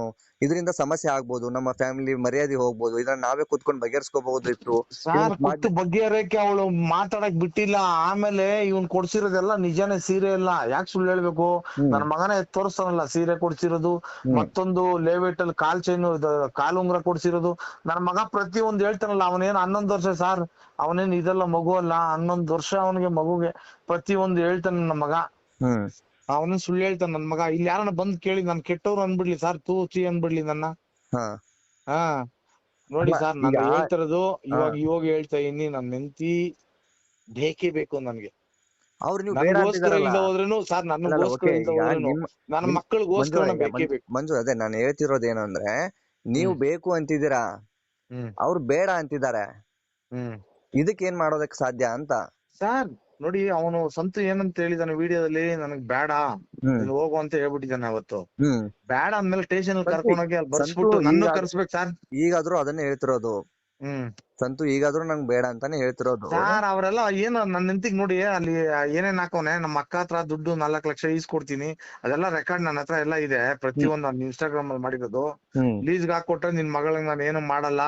ಇದರಿಂದ ಸಮಸ್ಯೆ ಆಗ್ಬೋದು ನಮ್ಮ ಫ್ಯಾಮಿಲಿ ಮರ್ಯಾದೆ ಹೋಗ್ಬೋದು ಇದನ್ನ ನಾವೇ ಕುತ್ಕೊಂಡು ಬಗೆಹರಿಸ್ಕೋಬಹುದಿತ್ತು ಸಾರ್ ಕುತ್ತು ಬಗೆಹರಕ್ಕೆ ಅವಳು ಮಾತಾಡಕ್ ಬಿಟ್ಟಿಲ್ಲ ಆಮೇಲೆ ಇವನ್ ಕೊಡ್ಸಿರೋದೆಲ್ಲ ನಿಜಾನೇ ಸೀರೆ ಇಲ್ಲ. ಯಾಕೆ ಸುಳ್ಳು ಹೇಳ್ಬೇಕು. ನನ್ನ ಮಗನೇ ತೋರಿಸ್ತಾನಲ್ಲ ಸೀರೆ ಕೊಡ್ಸಿರೋದು ಮತ್ತೊಂದು ಲೇವೇಟ್ ಅಲ್ಲಿ ಕಾಲ್ ಚೈನ್ ಕಾಲು ಉಂಗ್ರ ಕೊಡ್ಸಿರೋದು. ನನ್ನ ಮಗ ಪ್ರತಿ ಒಂದ್ ಹೇಳ್ತಾನಲ್ಲ ಅವನೇನ್ ಹನ್ನೊಂದ್ ವರ್ಷ ಸಾರ್ ಅವನೇನ್ ಇದೆಲ್ಲ ಮಗು ಅಲ್ಲ ಹನ್ನೊಂದ್ ವರ್ಷ ಅವನಿಗೆ ಮಗುಗೆ ಪ್ರತಿ ಒಂದು ಹೇಳ್ತಾನೆ ನನ್ನ ಮಗ. ಹ್ಮ್ ಅವನೇನ್ ಸುಳ್ಳು ಹೇಳ್ತಾನೆ ನನ್ ಮಗ. ಇಲ್ಲಿ ಯಾರನ್ನ ಬಂದ್ ಕೇಳಿ ನಾನ್ ಕೆಟ್ಟವ್ರು ಅನ್ಬಿಡ್ಲಿ ಸರ್ ತೂ ಚಿ ಅನ್ಬಿಡ್ಲಿ ನನ್ನ. ಹಾ. ಹಾ. ನೋಡಿ ಸರ್ ನಾನು ಹೇಳ್ತಿರೋದು ಇವಾಗ ಇವಾಗ ಹೇಳ್ತಾ ಇದೀನಿ ನನ್ ಹೆಂಡತಿ ಬೇಕೇ ಬೇಕು ನನ್ಗೆ. ಅವ್ರು ನೀವು ಹೋದ್ರೇನು ಸರ್ ನನಗೋಸ್ಕರ ನನ್ನ ಮಕ್ಕಳಿಗೋಸ್ಕರ ಮಂಜು ಬೇಕೇ ಬೇಕು. ಮಂಜು ಅದೇ ನಾನು ಹೇಳ್ತಿರೋದು ಏನು ಅಂದ್ರೆ ನೀವು ಬೇಕು ಅಂತಿದ್ದೀರಾ? ಅವ್ರು ಬೇಡ ಅಂತಿದ್ದಾರೆ. ಹ್ಮ್. ಇದಕ್ಕೆ ಏನ್ ಮಾಡೋದಕ್ಕೆ ಸಾಧ್ಯ ಅಂತ? ಸರ್ ನೋಡಿ ಅವನು ಸಂತು ಏನಂತ ಹೇಳಿದಾನೆ ವಿಡಿಯೋದಲ್ಲಿ ನನಗ್ ಬೇಡ ನೀನ್ ಹೋಗು ಅಂತ ಹೇಳ್ಬಿಟ್ಟಿದ್ದಾನೆ ಅವತ್ತು. ಬೇಡ ಅಂದ್ಮೇಲೆ ಸ್ಟೇಷನ್ ಕರ್ಕೊಂಡೋಗಿ ಅಲ್ಲಿ ಬರ್ಸ್ಬಿಟ್ಟು ನನ್ನ ಕರ್ಸ್ಬೇಕು ಸರ್. ಈಗಾದ್ರೂ ಅದನ್ನೇ ಹೇಳ್ತಿರೋದು. ಹ್ಮ್. ಸಂತು ಈಗಾದ್ರೂ ನಂಗ್ ಬೇಡ ಅಂತಾನೆ ಹೇಳ್ತಿರೋದು. ಸರ್ ಅವರೆಲ್ಲ ಏನು ನನ್ನ ನಿಂತಿಗೆ ನೋಡಿ ಅಲ್ಲಿ ಏನೇನ್ ಹಾಕೋನೆ ನಮ್ಮ ಅಕ್ಕ ಹತ್ರ ದುಡ್ಡು ನಾಲ್ಕ್ ಲಕ್ಷ ಈಸ್ಕೊಡ್ತೀನಿ ಅದೆಲ್ಲ ರೆಕಾರ್ಡ್ ನನ್ನ ಹತ್ರ ಎಲ್ಲ ಇದೆ ಪ್ರತಿಯೊಂದು ನಾನು ಇನ್ಸ್ಟಾಗ್ರಾಮ್ ಅಲ್ಲಿ ಮಾಡಿರೋದು. ಹ್ಮ್. ಲೀಸ್ಗ್ ಹಾಕೊಟ್ರೆ ನಿನ್ ಮಗಳಿಗೆ ನಾನು ಏನು ಮಾಡಲ್ಲ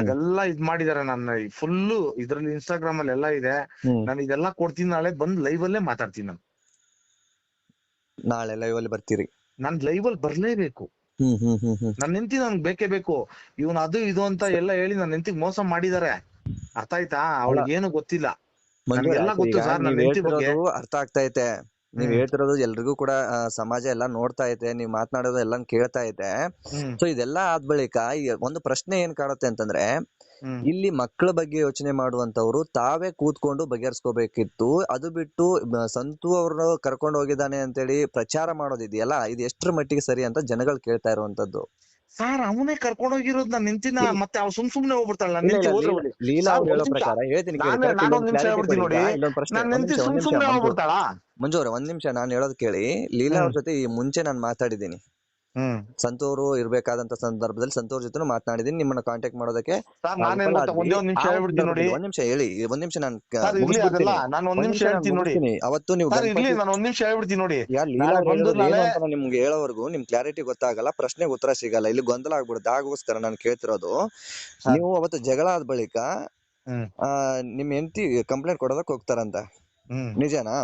ಅದೆಲ್ಲ ಇದ್ ಮಾಡಿದಾರೆ ನನ್ನ ಫುಲ್ ಇದ್ರಲ್ಲಿ ಇನ್ಸ್ಟಾಗ್ರಾಮ್ ಅಲ್ಲಿ ಎಲ್ಲ ಇದೆ. ಹ್ಮ್. ನಾನು ಇದೆಲ್ಲ ಕೊಡ್ತೀನಿ ನಾಳೆ ಬಂದ್ ಲೈವ್ ಅಲ್ಲೇ ಮಾತಾಡ್ತೀನಿ ನಾನು. ನಾಳೆ ಲೈವ್ ಅಲ್ಲಿ ಬರ್ತೀರಿ. ನಾನ್ ಲೈವ್ ಅಲ್ಲಿ ಬರ್ಲೇಬೇಕು. ಹ್ಮ್ ಹ್ಮ್ ಹ್ಮ್ ಹ್ಮ್. ನನ್ ಹೆಂಡತಿ ನನ್ಗೆ ಬೇಕೇ ಬೇಕು. ಇವನ್ ಅದು ಇದು ಅಂತ ಎಲ್ಲ ಹೇಳಿ ನನ್ನ ಹೆಂಡತಿಗೆ ಮೋಸ ಮಾಡಿದಾರೆ. ಅರ್ಥ ಆಯ್ತಾ? ಅವಳಿಗೆ ಏನು ಗೊತ್ತಿಲ್ಲ. ಮಂಜು ನನ್ಗೆಲ್ಲ ಗೊತ್ತು ಈಗ ಸರ್, ನನ್ನ ಹೆಂಡತಿ ಬಗ್ಗೆ. ಹೇಳ್ತಿರೋದು ಅರ್ಥ ಆಗ್ತಾ ಐತೆ. ನೀವ್. ಹೇಳ್ತಿರೋದು ಎಲ್ರಿಗೂ ಕೂಡ ಸಮಾಜ ಎಲ್ಲ ನೋಡ್ತಾ ಐತೆ ನೀವ್ ಮಾತನಾಡೋದು ಎಲ್ಲಾ ಕೇಳ್ತಾ ಐತೆ ಸೊ ಇದೆಲ್ಲ ಆದ್ ಬಳಿಕ ಒಂದು ಪ್ರಶ್ನೆ ಏನ್ ಕಾಡುತ್ತೆ ಅಂತಂದ್ರೆ ಇಲ್ಲಿ ಮಕ್ಕಳ ಬಗ್ಗೆ ಯೋಚನೆ ಮಾಡುವಂತವ್ರು ತಾವೇ ಕೂತ್ಕೊಂಡು ಬಗೆಹರಿಸ್ಕೋಬೇಕಿತ್ತು. ಅದು ಬಿಟ್ಟು ಸಂತು ಅವ್ರನ್ನ ಕರ್ಕೊಂಡು ಹೋಗಿದ್ದಾನೆ ಅಂತೇಳಿ ಪ್ರಚಾರ ಮಾಡೋದಿದೆಯಲ್ಲ ಇದು ಎಷ್ಟರ ಮಟ್ಟಿಗೆ ಸರಿ ಅಂತ ಜನಗಳು ಕೇಳ್ತಾ ಇರುವಂತದ್ದು ಸರ್ ಅವನೇ ಕರ್ಕೊಂಡ್ ಹೋಗಿರೋದ್ ನನ್ನ ನಿಂತಿನ. ಮತ್ತೆ ಅವ್ ಸುಮ್ ಸುಮ್ನೆ ಹೋಗ್ಬಿಡ್ತಾಳ ನಾನು ನಿಂತಿ ಹೋದ್ರೆ ಲೀಲಾ- ಹೇಳೋ ಪ್ರಕಾರ ಹೇಳ್ತೀನಿ ನಾನು- ಒಂದ್ ನಿಮಿಷ ಹೇಳ್ಬಿಡ್ತೀನಿ ನೋಡಿ. ನಾನು ನಿಮಿಷ, ಸುಮ್ ಸುಮ್ನೆ ಮಂಜು. ಹೋಗ್ಬಿಡ್ತಾಳ ಮಂಜು ಅವ್ರೆ ಒಂದ್ ನಿಮಿಷ ನಾನು ಹೇಳೋದ್ ಕೇಳಿ ಲೀಲಾ ಅವ್ರ. ಜೊತೆ ಈ ಮುಂಚೆ ನಾನು ಮಾತಾಡಿದ್ದೀನಿ ಹ್ಮ್ ಸಂತೂರು ಇರ್ಬೇಕಾದಂತ ಸಂದರ್ಭದಲ್ಲಿ ಸಂತೂರ್ ಜೊತೆ ಮಾತನಾಡಿದೀನಿ. ನಿಮ್ಮನ್ನ ಕಾಂಟ್ಯಾಕ್ಟ್ ಮಾಡೋದಕ್ಕೆ ಸರ್ ನಾನೇನ್ ಗೊತ್ತಾ ಒಂದೇ ಒಂದ್ ನಿಮಿಷ ಹೇಳ್ಬಿಡ್ತೀನಿ ನೋಡಿ. ಒಂದ್ ನಿಮಿಷ ಹೇಳಿ ಒಂದ್ ನಿಮಿಷ ನಾನು ಸರ್ ಇರ್ಲಿ ಅದೆಲ್ಲ ನಾನು ಒಂದ್ ನಿಮಿಷ ಹೇಳ್ತೀನಿ ನೋಡಿ. ಅವತ್ತು ನೀವು ಸರ್ ಇರ್ಲಿ ಗಣಪತಿ ನಾನು ಒಂದ್ ನಿಮಿಷ ಹೇಳ್ಬಿಡ್ತೀನಿ ನೋಡಿ. ಲೀಲಾ ನಾಳೆ ಅವ್ರು ಬಂದು ಹೇಳೋದು ಏನು ನಾಳೆ- ಅಂತ ನಿಮ್ಗೆ ಹೇಳೋವರೆಗೂ ನಿಮ್ ಕ್ಲಾರಿಟಿ ಗೊತ್ತಾಗಲ್ಲ ಪ್ರಶ್ನೆಗೆ ಉತ್ತರ ಸಿಗಲ್ಲ. ಇಲ್ಲಿ ಗೊಂದಲ ಆಗ್ಬಿಡುತ್ತೆ. ಆಗೋಸ್ಕರ ನಾನು ಕೇಳ್ತಿರೋದು. ನೀವು ಅವತ್ತು ಜಗಳ ಆದ ಬಳಿಕ ಹ್ಮ್. ಆ, ನಿಮ್ ಹೆಂಡತಿ ಕಂಪ್ಲೇಂಟ್ ಕೊಡೋದಕ್ ಹೋಗ್ತಾರಂತ. ಹ್ಮ್. ನಿಜನಾ?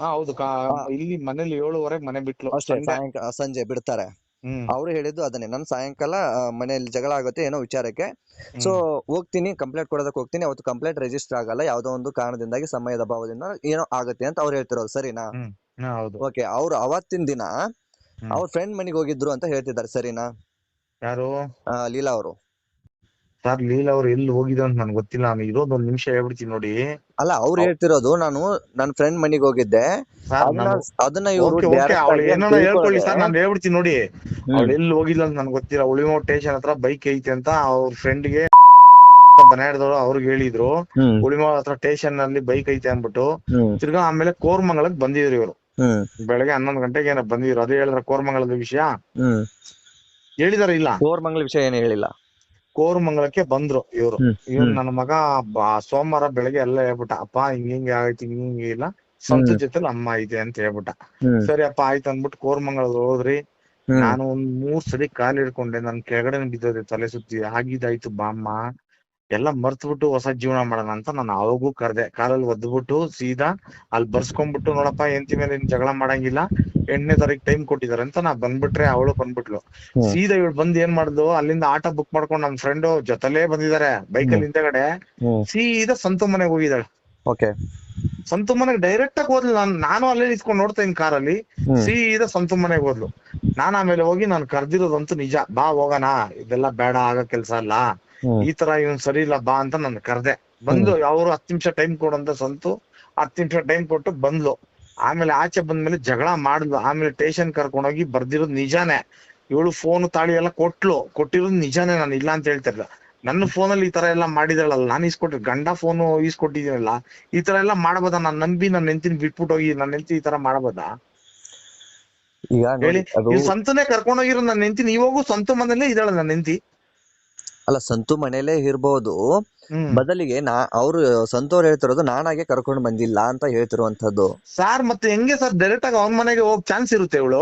ಹಾ ಹೌದು ಕಾ-. ಇಲ್ಲಿ ಮನೇಲಿ ಏಳುವರೆಗೆ ಮನೆ ಬಿಟ್ಲು. ಅಷ್ಟೇ. ಸಾಯಂಕಾಲ ಸಂಜೆ ಬಿಡ್ತಾರೆ. ಹ್ಮ್. ಅವ್ರು ಹೇಳಿದ್ದು ಅದನ್ನೇ. ನನ್ ಸಾಯಂಕಾಲ ಆ, ಮನೆಯಲ್ಲಿ ಜಗಳ ಆಗುತ್ತೆ ಏನೋ ವಿಚಾರಕ್ಕೆ. ಸೊ ಹೋಗ್ತೀನಿ ಕಂಪ್ಲೇಂಟ್ ಕೊಡೋದಕ್ಕೆ ಹೋಗ್ತೀನಿ. ಅವತ್ತು ಕಂಪ್ಲೇಂಟ್ ರಿಜಿಸ್ಟರ್ ಆಗಲ್ಲ. ಯಾವ್ದೋ ಒಂದು ಕಾರಣದಿಂದಾಗಿ ಸಮಯದ ಅಭಾವದಿಂದ ಏನೋ ಆಗುತ್ತೆ ಅಂತ ಅವ್ರು ಹೇಳ್ತಿರೋದು. ಸರಿನಾ? ಹ್ಮ್. ಹಾ, ಹೌದು. ಓಕೆ ಅವ್ರು ಅವತ್ತಿನ ದಿನ. ಅವ್ರ ಫ್ರೆಂಡ್ ಮನೆಗೆ ಹೋಗಿದ್ರು ಅಂತ ಹೇಳ್ತಿದ್ದಾರೆ. ಸರಿನಾ? ಯಾರು? ಆ, ಲೀಲಾ ಅವರು. ಸರ್ ಲೀಲಾ ಅವ್ರು ಎಲ್ಲಿ ಹೋಗಿದ್ರು ಅಂತ ನನ್ಗೆ ಗೊತ್ತಿಲ್ಲ. ನಾನು ಇರೋದು ಒಂದ್ ನಿಮಿಷ ಹೇಳ್ಬಿಡ್ತೀನಿ ನೋಡಿ. ಅಲ್ಲ ಅವ್ರು ಹೇಳ್ತಿರೋದು ನಾನು ನನ್ನ ಫ್ರೆಂಡ್ ಮನೆಗೆ ಹೋಗಿದ್ದೆ. ಅದನ್ನ ನಾನು ಅದನ್ನ ಇವರು ಓಕೆ ಓಕೆ ಅವಳು ಏನಾರ ಹೇಳ್ಕೊಳ್ಳಿ ಸರ್ ನಾನು ಹೇಳ್ಬಿಡ್ತೀನಿ ನೋಡಿ. ಅವ್ಳು ಎಲ್ಲಿ ಹೋಗಿಲ್ಲ ಅಂತ ನನ್ಗೆ ಗೊತ್ತಿಲ್ಲ. ಉಳಿಮೋ ಸ್ಟೇಷನ್ ಹತ್ರ ಬೈಕ್ ಐತೆ ಅಂತ ಅವ್ರ ಫ್ರೆಂಡ್ಗೆ ಬನಾಡ್ದವ್ರು ಅವ್ರಿಗೆ ಹೇಳಿದ್ರು. ಉಳಿಮೋ ಹತ್ರ ಸ್ಟೇಷನ್ ಅಲ್ಲಿ ಬೈಕ್ ಐತೆ ಅಂದ್ಬಿಟ್ಟು ತಿರ್ಗಾ ಆಮೇಲೆ ಕೋರ್ಮಂಗಲಕ್ ಬಂದಿದ್ರು ಇವರು. ಬೆಳಗ್ಗೆ ಹನ್ನೊಂದು ಗಂಟೆಗೆ ಏನೋ ಬಂದಿದ್ರು. ಅದೇ ಹೇಳಿದ್ರ ಕೋರ್ಮಂಗಲದ ವಿಷಯ. ಹೇಳಿದಾರ ಇಲ್ಲ? ಕೋರ್ಮಂಗಲ ವಿಷಯ ಏನು ಹೇಳಿಲ್ಲ. ಕೋರ್ಮಂಗಲಕ್ಕೆ ಬಂದ್ರು ಇವ್ರು. ಇವ್ರು ನನ್ನ ಮಗ ಸೋಮವಾರ ಬೆಳಗ್ಗೆ ಎಲ್ಲ ಹೇಳ್ಬಿಟ್ಟ ಅಪ್ಪ ಹಿಂಗ್ ಹಿಂಗೆ ಆಗೈತಿ ಹಿಂಗ್ ಹಿಂಗೆ ಇಲ್ಲ ಸ್ವಂತ ಜೊತೆಲ್ ಅಮ್ಮ ಇದೆ ಅಂತ ಹೇಳ್ಬಿಟ್ಟ. ಸರಿ ಅಪ್ಪ ಆಯ್ತು ಅಂದ್ಬಿಟ್ಟು ಕೋರಮಂಗಲ ಹೋದ್ರಿ. ನಾನು ಒಂದ್ ಮೂರ್ ಸರಿ ಕಾಲ್ ಹಿಡ್ಕೊಂಡೆ ನನ್ ಕೆಳಗಡೆ ಬಿದ್ದೋದೆ ತಲೆ ಸುತ್ತಿ ಆಗಿದಾಯ್ತು ಬಾಮ್ಮ ಎಲ್ಲ ಮರ್ತ್ಬಿಟ್ಟು ಹೊಸ ಜೀವನ ಮಾಡೋಣ ಅಂತ ನಾನು ಅವಾಗೂ ಕರ್ದೆ. ಕಾಲಲ್ಲಿ ಒದ್ಬಿಟ್ಟು ಸೀದಾ ಅಲ್ಲಿ ಬರ್ಸ್ಕೊಂಡ್ಬಿಟ್ಟು ನೋಡಪ್ಪ ಹೆಂಡತಿ ಮೇಲೆ ಏನ್ ಜಗಳ ಮಾಡಂಗಿಲ್ಲ ಎಂಟನೇ ತಾರೀಕು ಟೈಮ್ ಕೊಟ್ಟಿದಾರೆ ಅಂತ ನಾ ಬಂದ್ಬಿಟ್ರೆ ಅವಳು ಬಂದ್ಬಿಟ್ಲು. ಸೀದಾ ಇವಳು ಬಂದ್ ಏನ್ ಮಾಡುದು? ಅಲ್ಲಿಂದ ಆಟೋ ಬುಕ್ ಮಾಡ್ಕೊಂಡು ನಮ್ ಫ್ರೆಂಡ್ ಜೊತೆಲೇ ಬಂದಿದ್ದಾರೆ ಬೈಕಲ್ಲಿ ಹಿಂದೆಗಡೆ. ಸೀದಾ ಸಂತು ಮನೆಗೆ ಹೋಗಿದ್ದಾಳೆ. ಓಕೆ. ಸಂತು ಮನೆಗೆ ಡೈರೆಕ್ಟ್ ಆಗಿ ಹೋದ್ಲು ನಾನು. ನಾನು ಅಲ್ಲೇ ನಿಂತ್ಕೊಂಡು ನೋಡ್ತಾ ಇನ್ ಕಾರಲ್ಲಿ. ಸೀದಾ ಸಂತು ಮನೆಗೆ ಹೋದ್ಲು. ನಾನ್ ಆಮೇಲೆ ಹೋಗಿ ನಾನು ಕರ್ದಿರೋದಂತೂ ನಿಜ. ಬಾ ಹೋಗೋಣ. ಇದೆಲ್ಲ ಬೇಡ ಆಗೋ ಕೆಲ್ಸ ಅಲ್ಲ. ಈ ತರ ಇವನ್ ಸರಿ ಇಲ್ಲ ಬಾ ಅಂತ ನಾನು ಕರ್ದೆ. ಬಂದು ಅವ್ರು ಹತ್ತು ನಿಮಿಷ ಟೈಮ್ ಕೊಡಂತ ಸಂತು ಹತ್ತು ನಿಮಿಷ ಟೈಮ್ ಕೊಟ್ಟು ಬಂದ್ಲು. ಆಮೇಲೆ ಆಚೆ ಬಂದ್ಮೇಲೆ ಜಗಳ ಮಾಡಿದ್ಲು. ಆಮೇಲೆ ಸ್ಟೇಷನ್ ಕರ್ಕೊಂಡೋಗಿ ಬರ್ದಿರೋದು ನಿಜಾನೇ. ಇವಳು ಫೋನ್ ತಾಳಿ ಎಲ್ಲ ಕೊಟ್ಲು. ಕೊಟ್ಟಿರೋದು ನಿಜಾನೇ ನಾನು ಇಲ್ಲ ಅಂತ ಹೇಳ್ತಿರ್ಲ ನನ್ನ ಫೋನಲ್ಲಿ ಈ ತರ ಎಲ್ಲ ಮಾಡಿದಳಲ್ಲ ನಾನು ಇಸ್ಕೊಟ್ಟಿ ಗಂಡ ಫೋನ್ ಈಸ್ಕೊಟ್ಟಿದ್ದೀನಲ್ಲ ಈ ತರ ಎಲ್ಲ ಮಾಡಬೋದಾ? ನಾನ್ ನಂಬಿ ನನ್ನ ಹೆಂಡತಿನ ಬಿಟ್ಬಿಟ್ಟು ಹೋಗಿ ನನ್ನ ಹೆಂಡತಿ ಈ ತರ ಮಾಡಬೋದಾ? ಈಗ ಹೇಳಿ. ಸಂತನೇ ಕರ್ಕೊಂಡೋಗಿರೋ ನನ್ನ ಹೆಂಡತಿ. ಇವಾಗೂ ಸಂತು ಮನೇಲೆ ಇದ್ದಾಳೆ ನನ್ನ ಹೆಂಡತಿ. ಅಲ್ಲ ಸಂತು ಮನೇಲೆ ಇರ್ಬೋದು. ಬದಲಿಗೆ ನಾ ಅವ್ರು ಸಂತೋರ್ ಹೇಳ್ತಿರೋದು ನಾನಾಗೆ ಕರ್ಕೊಂಡು ಬಂದಿಲ್ಲ ಅಂತ ಹೇಳ್ತಿರುವಂತದ್ದು ಸಾರ್ ಮತ್ತೆ ಹೆಂಗೆ ಸರ್ ಡೈರೆಕ್ಟ್ ಆಗಿ ಅವ್ನ ಮನೆಗೆ ಹೋಗ್ ಚಾನ್ಸ್ ಇರುತ್ತೆ ಇವಳು?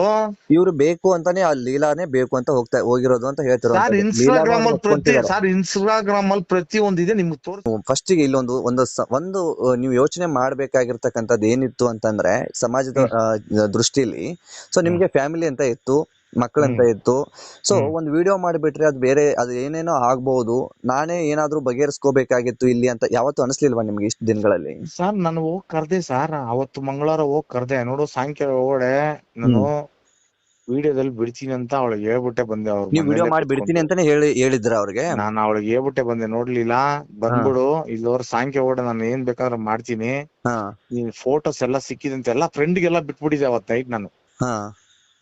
ಇವ್ರು ಬೇಕು ಅಂತಾನೆ ಆ ಲೀಲಾನೇ ಬೇಕು ಅಂತ ಹೋಗ್ತಾ ಹೋಗಿರೋದು ಅಂತ ಸರ್ ಹೇಳ್ತಿರೋದು ಇನ್ಸ್ಟಾಗ್ರಾಮ್ ಅಲ್ಲಿ ಪ್ರತಿ ಸರ್ ಇನ್ಸ್ಟಾಗ್ರಾಮ್ ಅಲ್ಲಿ ಪ್ರತಿ ಒಂದಿದೆ ನಿಮ್ಗೆ ತೋರ್ಸ್ ಫಸ್ಟ್ಗೆ ಇಲ್ಲೊಂದು ಒಂದು ಸ- ಒಂದು ಆ, ನೀವು ಯೋಚನೆ ಮಾಡ್ಬೇಕಾಗಿರ್ತಕ್ಕಂಥದ್ದು ಏನಿತ್ತು ಅಂತಂದ್ರೆ ಸಮಾಜದ ಆ, ದೃಷ್ಟಿಲಿ. ಸೊ ನಿಮ್ಗೆ ಫ್ಯಾಮಿಲಿ ಅಂತ ಇತ್ತು. ಮಕ್ಕಳಂತ ಇತ್ತು ಸೊ. ಒಂದು ವಿಡಿಯೋ ಮಾಡಿಬಿಟ್ರೆ ಅದು ಬೇರೆ ಅದು ಏನೇನೋ ಆಗ್ಬಹುದು ನಾನೇ ಏನಾದ್ರೂ ಬಗೆಹರಿಸ್ಕೋಬೇಕಾಗಿತ್ತು ಇಲ್ಲಿ ಅಂತ ಯಾವತ್ತೂ ಅನಿಸ್ಲಿಲ್ವಾ ನಿಮ್ಗೆ ಇಷ್ಟು ದಿನಗಳಲ್ಲಿ? ಸರ್ ನಾನು ಹೋಗ್ ಕರ್ದೆ ಸರ್ ಅವತ್ತು ಮಂಗಳವಾರ ಹೋಗ್ ಕರ್ದೆ. ನೋಡು ಸಾಯಂಕಾಲ ಹೋಗಡೆ ನಾನು ವಿಡಿಯೋದಲ್ಲಿ ಬಿಡ್ತೀನಿ ಅಂತ ಅವಳಿಗೆ ಹೇಳ್ಬಿಟ್ಟೆ ಬಂದೆ ಅವ್ರು ನೀವು ವಿಡಿಯೋ ಮಾಡಿ ಬಿಡ್ತೀನಿ ಅಂತಾನೆ ಹೇಳಿ ಹೇಳಿದ್ರ ಅವ್ರಿಗೆ? ನಾನು ಅವಳಿಗೆ ಹೇಳ್ಬಿಟ್ಟೆ ಬಂದೆ ನೋಡ್ಲಿಲ್ಲ. ಬಂದ್ಬಿಡು ಇಲ್ಲವ್ರ ಸಾಯಂಕಾಲ ಓಡ ನಾನು ಏನ್ ಬೇಕಾದ್ರೂ ಮಾಡ್ತೀನಿ. ಫೋಟೋಸ್ ಎಲ್ಲ ಸಿಕ್ಕಿದಂತೆ ಎಲ್ಲ ಫ್ರೆಂಡ್ಗೆಲ್ಲ ಬಿಟ್ಬಿಟ್ಟಿದ್ದೆ ಅವತ್ ನೈಟ್ ನಾನು.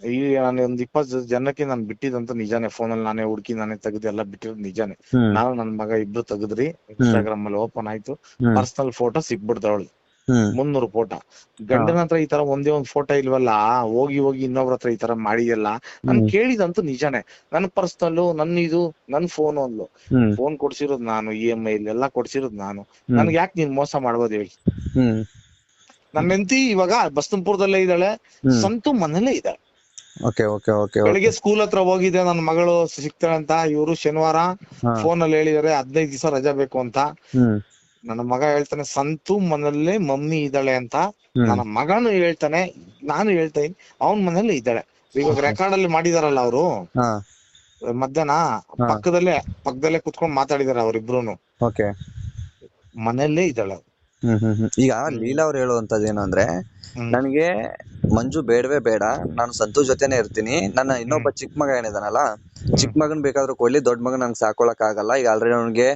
ಹಾ ಈ ನಾನು ಒಂದ್ ಇಪ್ಪತ್ತು ಜನಕ್ಕೆ ನಾನು ಬಿಟ್ಟಿದಂತ ನಿಜಾನೇ ಫೋನ್ ಅಲ್ಲಿ ನಾನೇ ಹುಡುಕಿ ನಾನೇ ತೆಗೆದು ಎಲ್ಲ ಬಿಟ್ಟಿರೋದು ನಿಜಾನೇ. ನಾನು ನನ್ ಮಗ ಇಬ್ರು ತೆಗದ್ರಿ ಇನ್ಸ್ಟಾಗ್ರಾಮ್ ಅಲ್ಲಿ ಓಪನ್ ಆಯ್ತು. ಪರ್ಸನಲ್ ಫೋಟೋ ಸಿಕ್ಬಿಡ್ತಾವಳು ಮುನ್ನೂರು ಫೋಟೋ ಗಂಡನ ಹತ್ರ ಈ ತರ ಒಂದೇ ಒಂದ್ ಫೋಟೋ ಇಲ್ವಲ್ಲ ಹೋಗಿ ಹೋಗಿ ಇನ್ನೊಬ್ರ ಹತ್ರ ಈ ತರ ಮಾಡಿಯಲ್ಲ ನಾನ್. ಕೇಳಿದಂತೂ ನಿಜಾನೇ. ನನ್ ಪರ್ಸನಲ್ ನನ್ ಇದು ನನ್ ಫೋನ್ ಹ್ಮ್. ಫೋನ್ ಕೊಡ್ಸಿರೋದ್ ನಾನು ಇ ಎಂ ಐ ಎಲ್ಲ ಕೊಡ್ಸಿರೋದ್ ನಾನು. ನನ್ಗೆ ಯಾಕೆ ನೀನ್ ಮೋಸ ಮಾಡ್ಬೋದು ಹೇಳಿ. ನನ್ನ ಹೆಂಡತಿ ಇವಾಗ ಬಸ್ತಂಪುರದಲ್ಲೇ ಇದ್ದಾಳೆ. ಸಂತು ಮನೇಲೇ ಇದ್ದಾಳೆ. ಓಕೆ ಓಕೆ ಓಕೆ ಬೆಳಿಗ್ಗೆ ಸ್ಕೂಲ್ ಹತ್ರ ಹೋಗಿದ್ದೆ ನನ್ನ ಮಗಳು ಸಿಗ್ತಾಳೆ ಅಂತ. ಇವರು ಶನಿವಾರ ಫೋನ್ ಅಲ್ಲಿ ಹೇಳಿದಾರೆ ಹದಿನೈದು ದಿವಸ ರಜಾ ಬೇಕು ಅಂತ. ನನ್ನ ಮಗ ಹೇಳ್ತಾನೆ ಸಂತು ಮನೇಲೆ ಮಮ್ಮಿ ಇದ್ದಾಳೆ ಅಂತ. ನನ್ನ ಮಗನು ಹೇಳ್ತಾನೆ ನಾನು ಹೇಳ್ತಾ ಇದೀನಿ ಅವನ್ ಮನೇಲಿ ಇದ್ದಾಳೆ. ಇವಾಗ ರೆಕಾರ್ಡ್ ಅಲ್ಲಿ ಮಾಡಿದಾರಲ್ಲ ಅವರು. ಮಧ್ಯಾಹ್ನ ಪಕ್ಕದಲ್ಲೇ ಪಕ್ಕದಲ್ಲೇ ಕುತ್ಕೊಂಡು ಮಾತಾಡಿದಾರೆ ಅವ್ರಿಬ್ರು ಮನೆಯಲ್ಲೇ ಇದ್ದಾಳೆ ಅವ್ಳು. ಹ್ಮ್ ಹ್ಮ್ ಹ್ಮ್. ಈಗ ಲೀಲಾ ಅವ್ರು ಹೇಳುವಂತದ್ದು ಏನಂದ್ರೆ ಅಂದ್ರೆ ನನಗೆ ಮಂಜು ಬೇಡವೇ ಬೇಡ ನಾನು ಸಂತೋಷ್ ಜೊತೆನೆ ಇರ್ತೀನಿ. ನನ್ನ ಇನ್ನೊಬ್ಬ ಚಿಕ್ಕ ಮಗ ಏನಿದಾನಲ್ಲ ಚಿಕ್ಕ ಮಗನ್ ಬೇಕಾದ್ರೂ ಕೊಡ್ಲಿ ದೊಡ್ಡ ಮಗನ್ ನಂಗೆ ಸಾಕೊಳಕ್ ಆಗಲ್ಲ. ಈಗ ಆಲ್ರೆಡಿ ಅವ್ನಿಗೆ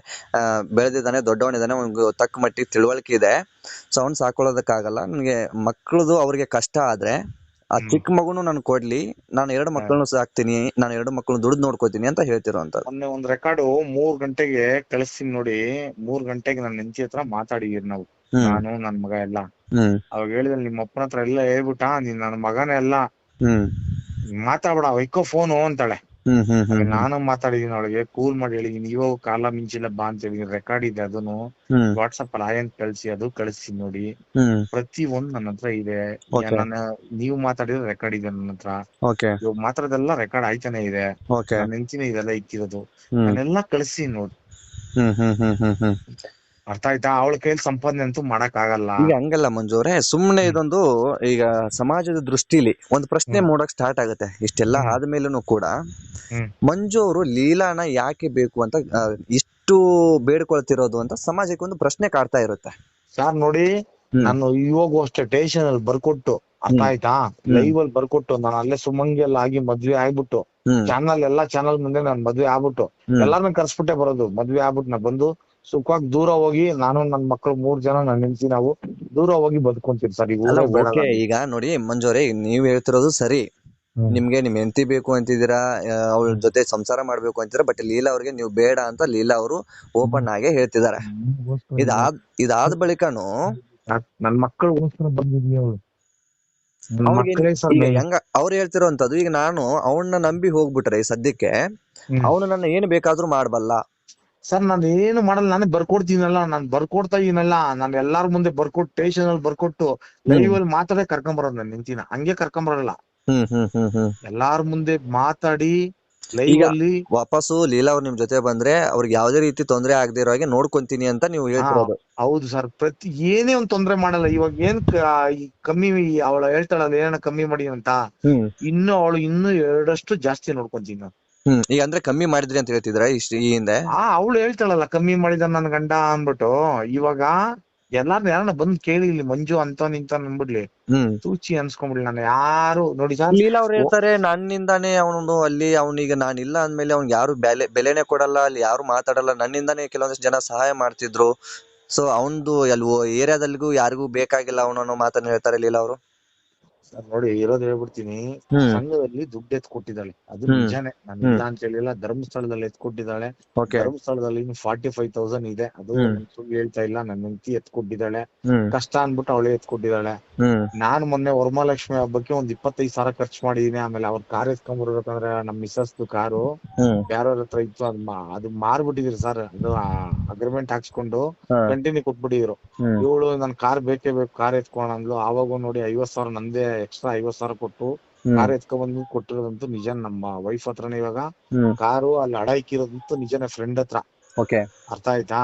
ಬೆಳೆದಿದ್ದಾನೆ ದೊಡ್ಡವನಿದ್ದಾನೆ ಅವ್ನಿಗೆ ತಕ್ಕ ಮಟ್ಟಿಗೆ ತಿಳುವಳಿಕೆ ಇದೆ. ಸೊ ಅವ್ನ್ ಸಾಕೊಳ್ಳೋದಕ್ಕಾಗಲ್ಲ ನನಗೆ ಮಕ್ಕಳದು ಅವ್ರಿಗೆ ಕಷ್ಟ ಆದ್ರೆ ಆ ಚಿಕ್ಕ ಮಗುನು ನಾನು ಕೊಡ್ಲಿ. ನಾನು ಎರಡು ಮಕ್ಕಳನ್ನು ಸಾಕ್ತೀನಿ. ನಾನು ಎರಡು ಮಕ್ಕಳನ್ನು ದುಡ್ದು ನೋಡ್ಕೋತೀನಿ ಅಂತ ಹೇಳ್ತಿರೋ ಮೊನ್ನೆ ಒಂದ್ ರೆಕಾರ್ಡ್ ಮೂರ್ ಗಂಟೆಗೆ ಕಳಿಸ್ತೀನಿ ನೋಡಿ. ಮೂರ್ ಗಂಟೆಗೆ ನನ್ನ ಹೆಂಡತಿ ಹತ್ರ ಮಾತಾಡಿದೀರಿ ನಾವು. ನಾನು ನನ್ ಮಗ ಎಲ್ಲ. ಅವಾಗ ಹೇಳಿದ್ರೆ ನಿಮ್ಮ ಅಪ್ಪನ ಹತ್ರ ಎಲ್ಲ ಹೇಳ್ಬಿಟ್ಟ ನೀನ್ ನನ್ನ ಮಗನೇ ಎಲ್ಲ ಮಾತಾಡ್ಬೇಡ ವೈಕೋ ಫೋನು ಅಂತಾಳೆ. ನಾನು ಮಾತಾಡಿದೀನಿ ಅವಳಿಗೆ ಕೂಲ್ ಮಾಡಿ ಹೇಳಿದೀನಿ ಇವಾಗ ಕಾಲ ಮಿಂಚಿಲ್ಲ ಬಾ ಅಂತ ಹೇಳಿದೀನಿ ರೆಕಾರ್ಡ್ ಇದೆ ಅದನ್ನು ವಾಟ್ಸ್ಆಪ್ ವಾಟ್ಸಪ್ ಅಲ್ಲಿ ಆಯನ್ ಕಳ್ಸಿ ಅದು ಕಳಿಸಿ ನೋಡಿ. ಪ್ರತಿ ಒಂದ್ ನನ್ನ ಹತ್ರ ಇದೆ. ನಾನು ನೀವು ಮಾತಾಡಿದ ರೆಕಾರ್ಡ್ ಇದೆ ನನ್ನ ಹತ್ರ. ಇವಾಗ ಮಾತಾಡೋದೆಲ್ಲ ರೆಕಾರ್ಡ್ ಆಯ್ತಾನೆ ಇದೆ. ನನ್ನ ಹೆಂಡತಿನೇ ಇದೆಲ್ಲ ಇಕ್ಕಿರೋದು. ನಾನೆಲ್ಲ ಕಳಿಸಿ ನೋಡಿ. ಅರ್ಥ ಆಯ್ತಾ? ಅವಳ ಕೈಲಿ ಸಂಪಾದನೆ ಅಂತೂ ಮಾಡಕ್ ಆಗಲ್ಲ ಈಗ ಹಂಗಲ್ಲ ಮಂಜು ಅವರೇ ಸುಮ್ನೆ ಇದೊಂದು ಈಗ ಸಮಾಜದ ದೃಷ್ಟಿಲಿ ಒಂದು ಪ್ರಶ್ನೆ ಮೂಡಕ್ ಸ್ಟಾರ್ಟ್ ಆಗುತ್ತೆ. ಇಷ್ಟೆಲ್ಲ. ಆದ್ಮೇಲೂ ಕೂಡ. ಮಂಜು ಅವರು ಲೀಲಾನ ಯಾಕೆ ಬೇಕು ಅಂತ ಆ, ಇಷ್ಟು ಬೇಡ್ಕೊಳ್ತಿರೋದು ಅಂತ ಸಮಾಜಕ್ಕೆ ಒಂದು ಪ್ರಶ್ನೆ ಕಾಡ್ತಾ ಇರುತ್ತೆ. ಸರ್ ನೋಡಿ ಹ್ಮ್. ನಾನು ಇವಾಗ ಅಷ್ಟೇ ಟೇಷನ್ ಅಲ್ಲಿ ಬರ್ಕೊಟ್ಟು ಅರ್ಥ ಆಯ್ತಾ? ಲೈವ್ ಅಲ್ಲಿ ಬರ್ಕೊಟ್ಟು ನಾನು ಅಲ್ಲೇ ಸುಮಂಗಿ ಎಲ್ಲ ಆಗಿ ಮದ್ವೆ ಆಗ್ಬಿಟ್ಟು ಹ್ಮ್. ಚಾನಲ್ ಎಲ್ಲಾ ಚಾನಲ್ ಮುಂದೆ ನಾನು ಮದ್ವೆ ಆಗ್ಬಿಟ್ಟು ಹ್ಮ್. ಎಲ್ಲಾರನ್ನ ಕರ್ಸ್ಬಿಟ್ಟೆ ಬರೋದು. ಮದ್ವೆ ಆಗ್ಬಿಟ್ಟು ನಾ ಬಂದು ಸುಖವಾಗಿ ದೂರ ಹೋಗಿ ನಾನು ನನ್ ಮಕ್ಳು ಮೂರ್ ಜನ ನನ್ ಹೆಂಡತಿ ನಾವು ದೂರ ಹೋಗಿ ಬದುಕೊಂತೀವಿ ಸರ್. ಈಗ ಅಲ್ಲ ಊರೇ ಬೇಡ ಓಕೆ ಈಗ ನೋಡಿ ಮಂಜೋರೆ ನೀವ್ ಹೇಳ್ತಿರೋದು ಸರಿ. ಹ್ಮ್. ನಿಮ್ಗೆ ನಿಮ್ ಹೆಂಡತಿ ಬೇಕು ಅಂತಿದ್ದೀರಾ ಅವಳ ಜೊತೆ ಸಂಸಾರ ಮಾಡ್ಬೇಕು ಅಂತೀರಾ ಬಟ್ ಲೀಲಾ ಅವ್ರಿಗೆ ನೀವು ಬೇಡ ಅಂತ ಲೀಲಾ ಅವರು ಓಪನ್ ಆಗೇ ಹೇಳ್ತಿದ್ದಾರೆ. ಇದಾದ್ ಇದಾದ ಬಳಿಕನು ನಾನ್- ನನ್ ಮಕ್ಕಳಿಗೋಸ್ಕರ ಬಂದಿದ್ನಿ ಅವಳು. ನನ್ ಅವ್ರಿಗೆ ಮಕ್ಕಳೇ ಸರ್ ಈಗ ಹೆಂಗ ಅವ್ರು ಹೇಳ್ತಿರೋಂಥದ್ದು ಈಗ ನಾನು ಅವನ್ನ ನಂಬಿ ಹೋಗ್ಬಿಟ್ರೆ ಈ ಸದ್ಯಕ್ಕೆ. ಅವನು ನನ್ನ ಏನು ಬೇಕಾದ್ರೂ ಮಾಡಬಲ್ಲ. ಸರ್ ನಾನು ಏನು ಮಾಡಲ್ಲ ನಾನೇ ಬರ್ಕೊಡ್ತೀನಲ್ಲ ನಾನ್ ಬರ್ಕೊಡ್ತಾ ಇದೀನಲ್ಲ ನಾನ್ ಎಲ್ಲಾರ ಮುಂದೆ ಬರ್ಕೊಟ್ಟು ಟೇಷನ್ ಅಲ್ಲಿ ಬರ್ಕೊಟ್ಟು ಲೈವ್ ಅಲ್ಲಿ ಮಾತಾಡೇ ಕರ್ಕೊಂಬರೋದು ನಾನು ನಿಂತಿನ ಹಂಗೆ ಕರ್ಕೊಂಬರಲ್ಲ. ಹ್ಮ್ ಹ್ಮ್ ಹ್ಮ್ ಹ್ಮ್. ಎಲ್ಲಾರ ಮುಂದೆ ಮಾತಾಡಿ ಲೈವ್ ಈಗ- ಅಲ್ಲಿ ವಾಪಸ್ಸು ಲೀಲಾ ಅವ್ರ ನಿಮ್ ಜೊತೆ ಬಂದ್ರೆ ಅವ್ರಿಗೆ ಯಾವ್ದೇ ರೀತಿ ತೊಂದ್ರೆ ಆಗದೆ ಇರೋ ಹಾಗೆ ನೋಡ್ಕೊಂತೀನಿ ಅಂತ ನೀವು ಹೇಳ್ತಿರೋದು ಹೌದು ಸರ್. ಪ್ರತಿ ಏನೇ ಒಂದ್ ತೊಂದ್ರೆ ಮಾಡಲ್ಲ. ಇವಾಗ ಏನ್ ಕ- ಈ ಕಮ್ಮಿ ಅವಳ ಹೇಳ್ತಾಳಲ್ಲ ಏನ ಕಮ್ಮಿ ಮಾಡಿ ಅಂತ. ಹ್ಮ್. ಇನ್ನು ಅವಳು ಇನ್ನು ಎರಡಷ್ಟು ಜಾಸ್ತಿ ನೋಡ್ಕೊಂತೀನಿ ನಾನು. ಹ್ಮ್ ಈಗ ಅಂದ್ರೆ ಕಮ್ಮಿ ಮಾಡಿದ್ರಿ ಅಂತ ಹೇಳ್ತಿದ್ರ ಇಷ್ಟ ಈ ಹಿಂದೆ? ಆ ಅವಳು ಹೇಳ್ತಾಳಲ್ಲ ಕಮ್ಮಿ ಮಾಡಿದ ನನ್ ಗಂಡ ಅನ್ಬಿಟ್ಟು ಇವಾಗ ಎಲ್ಲಾರು ಯಾರನ್ನ ಬಂದ್ ಕೇಳಿ ಇಲ್ಲಿ ಮಂಜು ಅಂತ ನಿಂತ ಅನ್ಬಿಡ್ಲಿ ಹ್ಮ್. ತೂಚಿ ಅನ್ಸ್ಕೊಂಡ್ಬಿಡ್ಲಿ ನಾನು ಯಾರು ನೋಡಿ ಸರ್. ಲೀಲಾ ಅವ್ರು ಹೇಳ್ತಾರೆ ನನ್ನಿಂದಾನೇ ಅವನು ಅಲ್ಲಿ ಅವನಿಗೆ ನಾನಿಲ್ಲ ಅಂದ್ಮೇಲೆ ಅವ್ನಿಗೆ ಯಾರು ಬೆಲೆ ಬೆಲೆನೆ ಕೊಡಲ್ಲ ಅಲ್ಲಿ ಯಾರು ಮಾತಾಡಲ್ಲ ನನ್ನಿಂದಾನೇ ಕೆಲವೊಂದಷ್ಟು ಜನ ಸಹಾಯ ಮಾಡ್ತಿದ್ರು. ಸೊ ಅವನದು ಅಲ್ಲಿ ಏರಿಯಾದಲ್ಲಿಗೂ ಯಾರಿಗೂ ಬೇಕಾಗಿಲ್ಲ ಅವನು ಅನ್ನೋ ಮಾತನ್ನ ಹೇಳ್ತಾರೆ ಲೀಲಾ ಅವರು. ನೋಡಿ ಇರೋದ್ ಹೇಳ್ಬಿಡ್ತೀನಿ. ಸಂಘದಲ್ಲಿ ದುಡ್ಡು ಎತ್ ಕೊಟ್ಟಿದ್ದಾಳೆ ಅದು. ನಿಜಾನೇ. ನಾನು ಇಲ್ಲ ಅಂತ ಹೇಳಿಲ್ಲ. ಧರ್ಮಸ್ಥಳದಲ್ಲಿ ಎತ್ ಕೊಟ್ಟಿದ್ದಾಳೆ ಧರ್ಮಸ್ಥಳದಲ್ಲಿ ಫಾರ್ಟಿ ಫೈವ್ ತೌಸಂಡ್ ಇದೆ. ಅದು. ಸುಳ್ಳು ಹೇಳ್ತಾ ಇಲ್ಲ. ನನ್ನ ಹೆಂಡತಿ ಎತ್ ಕೊಟ್ಟಿದ್ದಾಳೆ ಕಷ್ಟ ಅನ್ಬಿಟ್ಟು ಅವಳೇ ಎತ್ ಕೊಟ್ಟಿದ್ದಾಳೆ ನಾನು ಮೊನ್ನೆ ವರಮಹಾಲಕ್ಷ್ಮಿ ಹಬ್ಬಕ್ಕೆ ಒಂದ್ ಇಪ್ಪತ್ತೈದು ಸಾವಿರ ಖರ್ಚು ಮಾಡಿದೀನಿ. ಆಮೇಲೆ ಅವ್ರ ಕಾರ್ ಎತ್ಕೊಂಡ್ಬರ್ಬೇಕಂದ್ರೆ ನಮ್ ಮಿಸಸ್ ಕಾರು. ಯಾರ್ಯಾರ ಹತ್ರ ಇತ್ತು ಅದ್ ಅದು ಮಾರ್ಬಿಟ್ಟಿದ್ರು ಸರ್. ಅದು ಅಗ್ರಿಮೆಂಟ್ ಹಾಕ್ಸ್ಕೊಂಡು. ಕಂಟಿನ್ಯೂ ಕೊಟ್ಬಿಟ್ಟಿದ್ರು. ಇವಳು ನನ್ ಕಾರ್ ಬೇಕೇ ಬೇಕು. ಕಾರ್ ಎತ್ಕೊಂಡ್ ಅಂದ್ಲು ಆವಾಗ ನೋಡಿ ಐವತ್ ಸಾವಿರ ನಂದೇ ಎಕ್ಸ್ಟ್ರಾ ಐವತ್ ಸಾವಿರ ಕೊಟ್ಟು ಕಾರ್ ಎತ್ಕೊಂಡ್ ಬಂದು ಕೊಟ್ಟಿರೋದಂತೂ ನಿಜ. ನಮ್ಮ ವೈಫ್ ಹತ್ರನೇ ಇವಾಗ ಕಾರು ಅಲ್ಲಿ ಅಡ ಇಕ್ಕಿರೋದಂತೂ ನಿಜನೇ ಫ್ರೆಂಡ್ ಹತ್ರ. ಓಕೆ ಅರ್ಥ ಆಯ್ತಾ.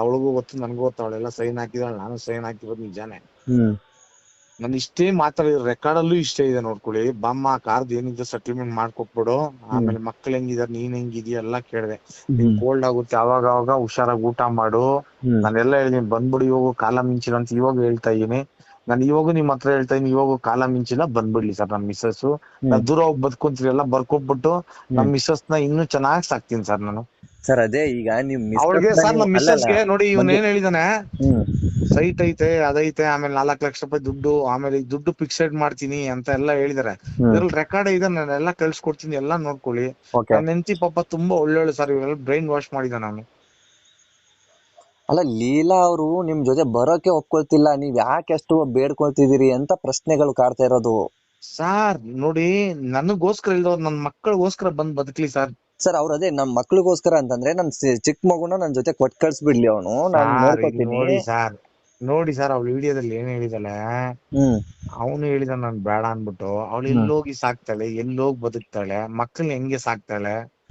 ಅವಳಿಗೂ ಗೊತ್ತು ನನ್ಗೂ ಗೊತ್ತು. ಅವಳೆಲ್ಲ ಸೈನ್ ಹಾಕಿದಾಳೆ ನಾನು ಸೈನ್ ಹಾಕಿರೋದು ನಿಜಾನೇ. ನನ್ ಇಷ್ಟೇ ಮಾತಾಡಿದ್ರು ರೆಕಾರ್ಡ್ ಅಲ್ಲೂ ಇಷ್ಟೇ ಇದೆ ನೋಡ್ಕೊಳ್ಳಿ. ಬಾಮ್ಮ ಕಾರ್ದು ಏನಿದೆ ಸೆಟಲ್ಮೆಂಟ್ ಮಾಡ್ಕೊಟ್ಬಿಡು. ಆಮೇಲೆ ಮಕ್ಳು ಹೆಂಗಿದಾರೆ ನೀನ್ ಹೆಂಗಿದ್ಯಾ ಎಲ್ಲಾ ಕೇಳ್ದೆ. ನಿನ್ ಕೋಲ್ಡ್ ಆಗುತ್ತೆ ಅವಾಗ ಅವಾಗ ಹುಷಾರಾಗಿ ಊಟ ಮಾಡು. ನಾನೆಲ್ಲ ಹೇಳಿದೀನಿ ಬಂದ್ಬಿಡಿ ಇವಾಗ ಕಾಲ ಮಿಂಚಿಲ್ಲ ಅಂತ ಇವಾಗ ಹೇಳ್ತಾ ಇದೀನಿ. ನಾನು ಇವಾಗೂ ನಿಮ್ ಹತ್ರ ಹೇಳ್ತಾ ಇದೀನಿ ಇವಾಗ ಕಾಲ ಮಿಂಚಿಲ್ಲ ಬಂದ್ಬಿಡ್ಲಿ ಸರ್ ನನ್ ಮಿಸ್ಸಸ್ ನಾ ದೂರ ಹೋಗಿ ಬದ್ಕೊಂತೀರಿ ಎಲ್ಲ ಬರ್ಕೊಟ್ಬಿಟ್ಟು ನಮ್ ಮಿಸ್ಸಸ್ನ ಇನ್ನೂ ಚೆನ್ನಾಗಿ ಸಾಕ್ತೀನಿ ಸರ್ ನಾನು. ಸರ್ ಅದೇ ಈಗ ನಿಮ್ ಅವಳಿಗೆ ಸರ್ ನೀವು- ನಮ್ ಮಿಸ್ಸಸ್ಗೆ ನೋಡಿ ಇವನ್ ಏನ್ ಹೇಳಿದಾನೆ? ಸೈಟ್ ಐತೆ ಅದೈತೆ ಆಮೇಲೆ ನಾಲ್ಕ್ ಲಕ್ಷ ರೂಪಾಯಿ ದುಡ್ಡು ಆಮೇಲೆ ಈ ದುಡ್ಡು ಫಿಕ್ಸೆಡ್ ಮಾಡ್ತೀನಿ ಅಂತ ಎಲ್ಲ ಹೇಳಿದಾರೆ. ಇದ್ರಲ್ಲಿ ರೆಕಾರ್ಡ್ ಇದೆ ನಾನು ಎಲ್ಲಾ ಕಳ್ಸಿಕೊಡ್ತೀನಿ ಎಲ್ಲಾ ನೋಡ್ಕೊಳ್ಳಿ. ನನ್ ನನ್ನ ಹೆಂಡತಿ ಪಾಪ ತುಂಬಾ ಒಳ್ಳೊಳ್ಳೆ ಸರ್ ಇವೆಲ್ಲ ಬ್ರೈನ್ ವಾಶ್ ಮಾಡಿದ ನಾನು ಅಲ್ಲ ಲೀಲಾ ಅವರು ನಿಮ್ ಜೊತೆ ಬರೋಕೆ ಒಪ್ಕೊಳ್ತಿಲ್ಲ ನೀವ್ ಯಾಕೆ ಅಷ್ಟು ಬೇಡ್ಕೊಳ್ತಿದ್ದೀರಿ ಅಂತ ಪ್ರಶ್ನೆಗಳು ಕಾಡ್ತಾ ಇರೋದು. ಸಾರ್ ನೋಡಿ ನನಗೋಸ್ಕರ ಇಲ್ದವ್ರು ನನ್ ಮಕ್ಕಳಿಗೋಸ್ಕರ ಬಂದ್ ಬದುಕ್ಲಿ ಸರ್. ಸರ್ ಅವ್ರ ಅದೇ ನಮ್ ಮಕ್ಳಿಗೋಸ್ಕರ ಅಂತಂದ್ರೆ ನನ್ ಸಿ- ಚಿಕ್ಕ ಮಗುನ ನನ್ ಜೊತೆ ಕೊಟ್ ಕಳ್ಸ್ಬಿಡ್ಲಿ ಅವನು ನಾನ್ ಸಾರ್, ಇಲ್ಲಿ ನೋಡ್ಕೊತೀನಿ. ನೋಡಿ ಸರ್ ನೋಡಿ ಸರ್ ಅವ್ಳ ವಿಡಿಯೋದಲ್ಲಿ ಏನ್ ಹೇಳಿದಾಳೆ? ಹ್ಮ್. ಅವನು ಹೇಳಿದ ನಾನು ಬೇಡ ಅನ್ಬಿಟ್ಟು ಅವಳು. ಎಲ್ಲೋಗಿ ಸಾಕ್ತಾಳೆ ಎಲ್ಲೋಗಿ ಬದುಕ್ತಾಳೆ ಮಕ್ಕಳನ್ನ ಹೆಂಗೆ ಸಾಕ್ತಾಳೆ?